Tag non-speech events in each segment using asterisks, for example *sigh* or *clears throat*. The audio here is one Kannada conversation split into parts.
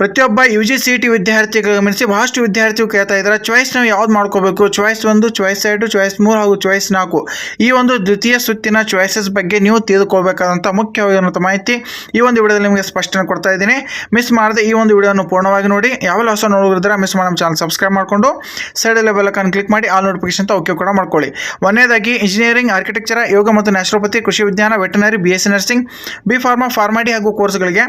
ಪ್ರತಿಯೊಬ್ಬ ಯು ಜಿ ಸಿ ಟಿ ವಿದ್ಯಾರ್ಥಿಗಳು ಗಮನಿಸಿ, ಬಹಳಷ್ಟು ವಿದ್ಯಾರ್ಥಿಗಳು ಕೇಳ್ತಾ ಇದ್ದಾರೆ ಚಾಯ್ಸ್ ನಾವು ಯಾವ್ದು ಮಾಡ್ಕೋಬೇಕು? ಚಾಯ್ಸ್ ಒಂದು ಚಾಯ್ಸ್ ಎರಡು ಚಾಯ್ಸ್ ಮೂರು ಹಾಗೂ ಚಾಯ್ಸ್ ನಾಲ್ಕು. ಈ ಒಂದು ದ್ವಿತೀಯ ಸುತ್ತಿನ ಚಾಯ್ಸಸ್ ಬಗ್ಗೆ ನೀವು ತಿಳಿದುಕೊಳ್ಬೇಕಾದಂಥ ಮುಖ್ಯವಾಗಿರುವಂಥ ಮಾಹಿತಿ ಈ ಒಂದು ವಿಡಿಯೋದಲ್ಲಿ ನಿಮಗೆ ಸ್ಪಷ್ಟನೆ ಕೊಡ್ತಾ ಇದ್ದೀನಿ. ಮಿಸ್ ಮಾಡದೆ ಈ ಒಂದು ವಿಡಿಯೋನ ಪೂರ್ಣವಾಗಿ ನೋಡಿ. ಯಾವೆಲ್ಲ ಹೊಸ ನೋಡಿದ್ರೆ ಮಿಸ್ ಮಾಡಿ ನಮ್ಮ ಚಾನಲ್ ಸಬ್ಸ್ಕ್ರೈಬ್ ಮಾಡಿಕೊಂಡು ಸೈಡಲ್ಲಿ ಬೆಲ್ಲಕ್ಕನ್ನು ಕ್ಲಿಕ್ ಮಾಡಿ ಆಲ್ ನೋಟಿಫಿಕೇಶನ್ ಓಕೆ ಕೂಡ ಮಾಡ್ಕೊಳ್ಳಿ. ಒಂದನೇದಾಗಿ ಇಂಜಿನಿಯರಿಂಗ್ ಆರ್ಕಿಟೆಕ್ಚರ್ ಯೋಗ ಮತ್ತು ನ್ಯಾಚುರೋಪತಿ ಕೃಷಿ ವಿಜ್ಞಾನ veterinary B S C nursing B pharma pharm D ಹಾಗೂ ಕೋರ್ಸ್ಗಳಿಗೆ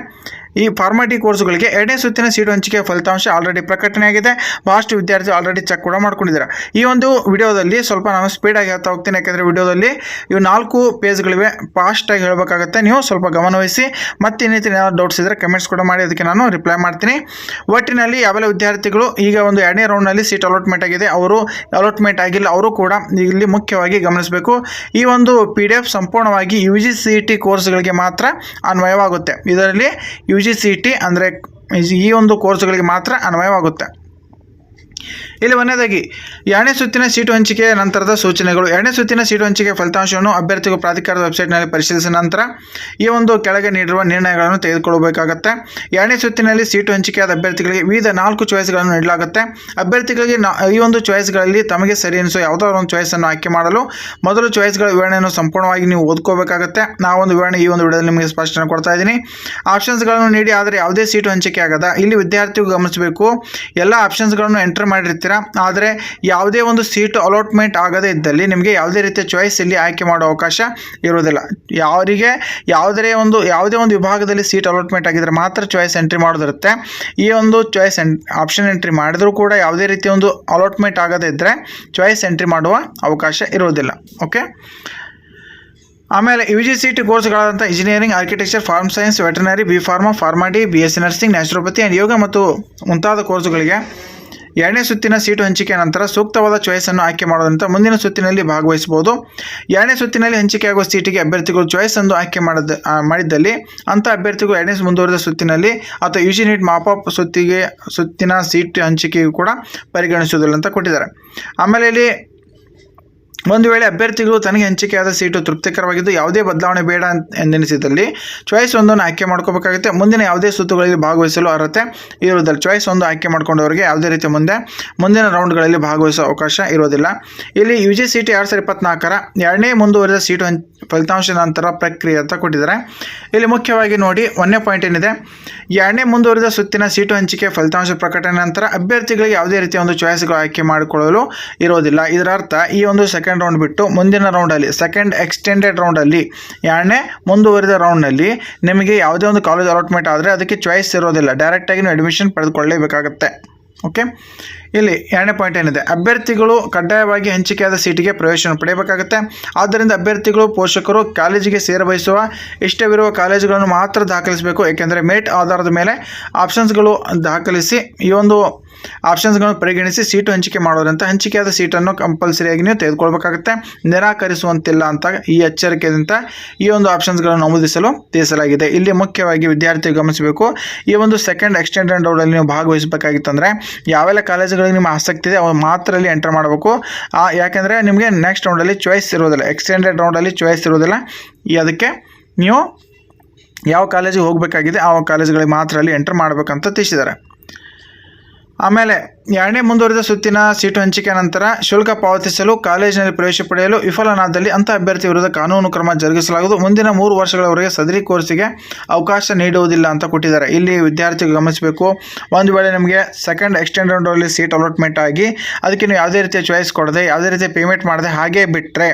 ಈ ಫಾರ್ಮಾಟಿ ಕೋರ್ಸ್ಗಳಿಗೆ ಎರಡನೇ ಸುತ್ತಿನ ಸೀಟು ಹಂಚಿಕೆ ಫಲಿತಾಂಶ ಆಲ್ರೆಡಿ ಪ್ರಕಟಣೆಯಾಗಿದೆ ಬಹಳಷ್ಟು ವಿದ್ಯಾರ್ಥಿ ಆಲ್ರೆಡಿ ಚೆಕ್ ಕೂಡ ಮಾಡ್ಕೊಂಡಿದ್ದಾರೆ. ಈ ಒಂದು ವಿಡಿಯೋದಲ್ಲಿ ಸ್ವಲ್ಪ ನಾನು ಸ್ಪೀಡಾಗಿ ಹೇಳ್ತಾ ಹೋಗ್ತೀನಿ. ಯಾಕೆಂದರೆ ವಿಡಿಯೋದಲ್ಲಿ ಇವು ನಾಲ್ಕು ಪೇಜ್ಗಳಿವೆ ಫಾಸ್ಟಾಗಿ ಹೇಳಬೇಕಾಗತ್ತೆ. ನೀವು ಸ್ವಲ್ಪ ಗಮನವಹಿಸಿ ಮತ್ತೆ ಇನ್ನಿತರ ಏನಾದ್ರು ಡೌಟ್ಸ್ ಇದ್ದರೆ ಕಮೆಂಟ್ಸ್ ಕೂಡ ಮಾಡಿ. ಅದಕ್ಕೆ ನಾನು ರಿಪ್ಲೈ ಮಾಡ್ತೀನಿ. ಒಟ್ಟಿನಲ್ಲಿ ಯಾವೆಲ್ಲ ವಿದ್ಯಾರ್ಥಿಗಳು ಈಗ ಒಂದು ಎರಡನೇ ರೌಂಡ್ನಲ್ಲಿ ಸೀಟ್ ಅಲಾಟ್ಮೆಂಟ್ ಆಗಿದೆ. ಅವರು ಅಲಾಟ್ಮೆಂಟ್ ಆಗಿಲ್ಲ. ಅವರು ಕೂಡ ಇಲ್ಲಿ ಮುಖ್ಯವಾಗಿ ಗಮನಿಸಬೇಕು. ಈ ಒಂದು ಪಿ ಸಂಪೂರ್ಣವಾಗಿ ಯು ಜಿ ಕೋರ್ಸ್ಗಳಿಗೆ ಮಾತ್ರ ಅನ್ವಯವಾಗುತ್ತೆ. ಇದರಲ್ಲಿ ಯು ಜಿ ಸಿ ಟಿ ಅಂದರೆ ಈ ಒಂದು ಕೋರ್ಸ್ಗಳಿಗೆ ಮಾತ್ರ ಅನ್ವಯವಾಗುತ್ತೆ. ಇಲ್ಲಿ ಒಂದನೇದಾಗಿ, ಎರಡನೇ ಸುತ್ತಿನ ಸೀಟು ಹಂಚಿಕೆ ನಂತರದ ಸೂಚನೆಗಳು. ಎರಡನೇ ಸುತ್ತಿನ ಸೀಟು ಹಂಚಿಕೆ ಫಲಿತಾಂಶವನ್ನು ಅಭ್ಯರ್ಥಿಗಳು ಪ್ರಾಧಿಕಾರದ ವೆಬ್ಸೈಟ್ನಲ್ಲಿ ಪರಿಶೀಲಿಸಿದ ನಂತರ ಈ ಒಂದು ಕೆಳಗೆ ನೀಡಿರುವ ನಿರ್ಣಯಗಳನ್ನು ತೆಗೆದುಕೊಳ್ಳಬೇಕಾಗುತ್ತೆ. ಎರಡನೇ ಸುತ್ತಿನಲ್ಲಿ ಸೀಟು ಹಂಚಿಕೆಯಾದ ಅಭ್ಯರ್ಥಿಗಳಿಗೆ ವಿವಿಧ ನಾಲ್ಕು ಚಾಯ್ಸ್ಗಳನ್ನು ನೀಡಲಾಗುತ್ತೆ. ಅಭ್ಯರ್ಥಿಗಳಿಗೆ ಈ ಒಂದು ಚಾಯ್ಸ್ಗಳಲ್ಲಿ ತಮಗೆ ಸರಿ ಅನಿಸೋ ಯಾವುದಾದ್ರು ಒಂದು ಚಾಯ್ಸನ್ನು ಆಯ್ಕೆ ಮಾಡಲು ಮೊದಲು ಚಾಯ್ಸ್ಗಳ ವಿವರಣೆಯನ್ನು ಸಂಪೂರ್ಣವಾಗಿ ನೀವು ಓದ್ಕೋಬೇಕಾಗುತ್ತೆ. ಒಂದು ವಿವರಣೆ ಈ ಒಂದು ವಿಡಿಯೋದಲ್ಲಿ ನಿಮಗೆ ಸ್ಪಷ್ಟನೆ ಕೊಡ್ತಾ ಇದ್ದೀನಿ. ಆಪ್ಷನ್ಸ್ಗಳನ್ನು ನೀಡಿ, ಆದರೆ ಯಾವುದೇ ಸೀಟು ಹಂಚಿಕೆ ಆಗದ, ಇಲ್ಲಿ ವಿದ್ಯಾರ್ಥಿಗಳು ಗಮನಿಸಬೇಕು. ಎಲ್ಲ ಆಪ್ಷನ್ಸ್ಗಳನ್ನು ಎಂಟರ್ ಮಾಡಿರ್ತೀರಾ. ಆದರೆ ಯಾವುದೇ ಒಂದು ಸೀಟು ಅಲಾಟ್ಮೆಂಟ್ ಆಗದೇ ಇದ್ದಲ್ಲಿ ನಿಮಗೆ ಯಾವುದೇ ರೀತಿಯ ಚಾಯ್ಸ್ ಇಲ್ಲಿ ಆಯ್ಕೆ ಮಾಡೋ ಅವಕಾಶ ಇರುವುದಿಲ್ಲ. ಯಾರಿಗೆ ಯಾವುದೇ ಒಂದು ಯಾವುದೇ ಒಂದು ವಿಭಾಗದಲ್ಲಿ ಸೀಟ್ ಅಲಾಟ್ಮೆಂಟ್ ಆಗಿದ್ರೆ ಮಾತ್ರ ಚಾಯ್ಸ್ ಎಂಟ್ರಿ ಮಾಡೋದಿರುತ್ತೆ ಈ ಒಂದು ಚಾಯ್ಸ್ ಎನ್ ಆಪ್ಷನ್ ಎಂಟ್ರಿ ಮಾಡಿದರೂ ಕೂಡ ಯಾವುದೇ ರೀತಿಯ ಒಂದು ಅಲಾಟ್ಮೆಂಟ್ ಆಗದೇ ಇದ್ದರೆ ಚಾಯ್ಸ್ ಎಂಟ್ರಿ ಮಾಡುವ ಅವಕಾಶ ಇರುವುದಿಲ್ಲ. ಓಕೆ ಆಮೇಲೆ U G C T ಕೋರ್ಸ್ಗಳಾದಂಥ engineering architecture farm science veterinary B pharma pharm D B S C nursing naturopathy and yoga ಮತ್ತು ಮುಂತಾದ ಕೋರ್ಸುಗಳಿಗೆ ಎರಡನೇ ಸುತ್ತಿನ ಸೀಟು ಹಂಚಿಕೆ ನಂತರ ಸೂಕ್ತವಾದ ಚಾಯ್ಸನ್ನು ಆಯ್ಕೆ ಮಾಡೋದಂತ ಮುಂದಿನ ಸುತ್ತಿನಲ್ಲಿ ಭಾಗವಹಿಸಬಹುದು. ಎರಡನೇ ಸುತ್ತಿನಲ್ಲಿ ಹಂಚಿಕೆಯಾಗುವ ಸೀಟಿಗೆ ಅಭ್ಯರ್ಥಿಗಳು ಚಾಯ್ಸ್ ಅನ್ನು ಆಯ್ಕೆ ಮಾಡದ ಮಾಡಿದ್ದಲ್ಲಿ ಅಂಥ ಅಭ್ಯರ್ಥಿಗಳು ಎರಡನೇ ಮುಂದುವರೆದ ಸುತ್ತಿನಲ್ಲಿ ಅಥವಾ ಯು ಜಿ ನೀಟ್ ಮಾಪಪ್ ಸುತ್ತಿಗೆ, ಸುತ್ತಿನ ಸೀಟ್ ಹಂಚಿಕೆಯು ಕೂಡ ಪರಿಗಣಿಸುವುದಿಲ್ಲ ಅಂತ ಕೊಟ್ಟಿದ್ದಾರೆ. ಆಮೇಲೆ ಇಲ್ಲಿ ಒಂದು ವೇಳೆ ಅಭ್ಯರ್ಥಿಗಳು ತನಗೆ ಹಂಚಿಕೆಯಾದ ಸೀಟು ತೃಪ್ತಿಕರವಾಗಿದ್ದು ಯಾವುದೇ ಬದಲಾವಣೆ ಬೇಡ ಅಂತ ಎಂದೆನಿಸಿದಲ್ಲಿ ಚಾಯ್ಸ್ ಒಂದನ್ನು ಆಯ್ಕೆ ಮಾಡ್ಕೋಬೇಕಾಗುತ್ತೆ. ಮುಂದಿನ ಯಾವುದೇ ಸುತ್ತುಗಳಲ್ಲಿ ಭಾಗವಹಿಸಲು ಅರ್ಹತೆ ಇರುವುದಿಲ್ಲ. ಚಾಯ್ಸ್ ಒಂದು ಆಯ್ಕೆ ಮಾಡಿಕೊಂಡವರಿಗೆ ಯಾವುದೇ ರೀತಿ ಮುಂದೆ, ಮುಂದಿನ ರೌಂಡ್ಗಳಲ್ಲಿ ಭಾಗವಹಿಸುವ ಅವಕಾಶ ಇರೋದಿಲ್ಲ ಇಲ್ಲಿ ಯು ಜಿ ಸಿ ಟಿ ಎರಡು ಸಾವಿರದ ಇಪ್ಪತ್ನಾಲ್ಕರ ಎರಡನೇ ಮುಂದುವರಿದ ಸೀಟು ಫಲಿತಾಂಶದ ಫಲಿತಾಂಶ ನಂತರ ಪ್ರಕ್ರಿಯೆ ಅಂತ ಕೊಟ್ಟಿದ್ದಾರೆ. ಇಲ್ಲಿ ಮುಖ್ಯವಾಗಿ ನೋಡಿ ಒಂದನೇ ಪಾಯಿಂಟ್ ಏನಿದೆ? ಎರಡನೇ ಮುಂದುವರಿದ ಸುತ್ತಿನ ಸೀಟು ಹಂಚಿಕೆ, ಫಲಿತಾಂಶ ಪ್ರಕಟಣೆ ನಂತರ ಅಭ್ಯರ್ಥಿಗಳಿಗೆ ಯಾವುದೇ ರೀತಿಯ ಒಂದು ಚಾಯ್ಸ್ಗಳು ಆಯ್ಕೆ ಮಾಡಿಕೊಳ್ಳಲು ಇರೋದಿಲ್ಲ ಇದರ ಅರ್ಥ ಈ ಒಂದು ಸೆಕೆಂಡ್ ರೌಂಡ್ ಬಿಟ್ಟು ಮುಂದಿನ ರೌಂಡಲ್ಲಿ ಸೆಕೆಂಡ್ ಎಕ್ಸ್ಟೆಂಡೆಡ್ ರೌಂಡಲ್ಲಿ ಎರಡನೇ ಮುಂದುವರಿದ ರೌಂಡ್ನಲ್ಲಿ ನಿಮಗೆ ಯಾವುದೇ ಒಂದು ಕಾಲೇಜ್ ಅಲಾಟ್ಮೆಂಟ್ ಆದರೆ ಅದಕ್ಕೆ ಚಾಯ್ಸ್ ಇರೋದಿಲ್ಲ. ಡೈರೆಕ್ಟಾಗಿ ನೀವು ಅಡ್ಮಿಷನ್ ಪಡೆದುಕೊಳ್ಳಲೇಬೇಕಾಗುತ್ತೆ ಓಕೆ ಇಲ್ಲಿ ಎರಡನೇ ಪಾಯಿಂಟ್ ಏನಿದೆ? ಅಭ್ಯರ್ಥಿಗಳು ಕಡ್ಡಾಯವಾಗಿ ಹಂಚಿಕೆಯಾದ ಸೀಟಿಗೆ ಪ್ರವೇಶವನ್ನು ಪಡೆಯಬೇಕಾಗುತ್ತೆ. ಆದ್ದರಿಂದ ಅಭ್ಯರ್ಥಿಗಳು, ಪೋಷಕರು ಕಾಲೇಜಿಗೆ ಸೇರಬಯಸುವ ಇಷ್ಟವಿರುವ ಕಾಲೇಜುಗಳನ್ನು ಮಾತ್ರ ದಾಖಲಿಸಬೇಕು. ಏಕೆಂದರೆ ಮೆರಿಟ್ ಆಧಾರದ ಮೇಲೆ ಆಪ್ಷನ್ಸ್ಗಳು ದಾಖಲಿಸಿ ಈ ಒಂದು ಆಪ್ಷನ್ಸ್ಗಳನ್ನು ಪರಿಗಣಿಸಿ ಸೀಟು ಹಂಚಿಕೆ ಮಾಡೋದ್ರಿಂದ ಹಂಚಿಕೆಯಾದ ಸೀಟನ್ನು ಕಂಪಲ್ಸರಿಯಾಗಿ ನೀವು ತೆಗೆದುಕೊಳ್ಬೇಕಾಗುತ್ತೆ. ನಿರಾಕರಿಸುವಂತಿಲ್ಲ ಅಂತ ಈ ಎಚ್ಚರಿಕೆಯಿಂದ ಈ ಒಂದು ಆಪ್ಷನ್ಸ್ಗಳನ್ನು ನಮೂದಿಸಲು ತಿಳಿಸಲಾಗಿದೆ. ಇಲ್ಲಿ ಮುಖ್ಯವಾಗಿ ವಿದ್ಯಾರ್ಥಿ ಗಮನಿಸಬೇಕು, ಈ ಒಂದು ಸೆಕೆಂಡ್ ಎಕ್ಸ್ಟೆಂಡೆಡ್ ರೌಂಡಲ್ಲಿ ನೀವು ಭಾಗವಹಿಸಬೇಕಾಗಿತ್ತಂದರೆ ಯಾವೆಲ್ಲ ಕಾಲೇಜುಗಳಿಗೆ ನಿಮ್ಮ ಆಸಕ್ತಿ ಇದೆ ಅವು ಮಾತ್ರ ಅಲ್ಲಿ ಎಂಟರ್ ಮಾಡಬೇಕು. ಯಾಕೆಂದರೆ ನಿಮಗೆ ನೆಕ್ಸ್ಟ್ ರೌಂಡಲ್ಲಿ ಚಾಯ್ಸ್ ಇರೋದಿಲ್ಲ ಎಕ್ಸ್ಟೆಂಡೆಡ್ ರೌಂಡಲ್ಲಿ ಚಾಯ್ಸ್ ಇರೋದಿಲ್ಲ ಈ ಅದಕ್ಕೆ ನೀವು ಯಾವ ಕಾಲೇಜಿಗೆ ಹೋಗಬೇಕಾಗಿದೆ ಆ ಕಾಲೇಜುಗಳಿಗೆ ಮಾತ್ರ ಅಲ್ಲಿ ಎಂಟರ್ ಮಾಡಬೇಕಂತ ತಿಳಿಸಿದ್ದಾರೆ. ಆಮೇಲೆ ಎರಡನೇ ಮುಂದುವರಿದ ಸುತ್ತಿನ ಸೀಟು ಹಂಚಿಕೆ ನಂತರ ಶುಲ್ಕ ಪಾವತಿಸಲು ಕಾಲೇಜಿನಲ್ಲಿ ಪ್ರವೇಶ ಪಡೆಯಲು ವಿಫಲನಾದಲ್ಲಿ ಅಂಥ ಅಭ್ಯರ್ಥಿ ವಿರುದ್ಧ ಕಾನೂನು ಕ್ರಮ ಜರುಗಿಸಲಾಗುವುದು. ಮುಂದಿನ ಮೂರು ವರ್ಷಗಳವರೆಗೆ ಸದರಿ ಕೋರ್ಸಿಗೆ ಅವಕಾಶ ನೀಡುವುದಿಲ್ಲ ಅಂತ ಕೊಟ್ಟಿದ್ದಾರೆ. ಇಲ್ಲಿ ವಿದ್ಯಾರ್ಥಿಗಳು ಗಮನಿಸಬೇಕು. ಒಂದು ವೇಳೆ ನಿಮಗೆ ಸೆಕೆಂಡ್ ಎಕ್ಸ್ಟೆಂಡ್ ಎಕ್ಸ್ಟೆಂಡಲ್ಲಿ ಸೀಟ್ ಅಲಾಟ್ಮೆಂಟ್ ಆಗಿ ಅದಕ್ಕೆ ನೀವು ಯಾವುದೇ ರೀತಿಯ ಚಾಯ್ಸ್ ಕೊಡದೆ, ಯಾವುದೇ ರೀತಿಯ ಪೇಮೆಂಟ್ ಮಾಡದೆ ಹಾಗೇ ಬಿಟ್ಟರೆ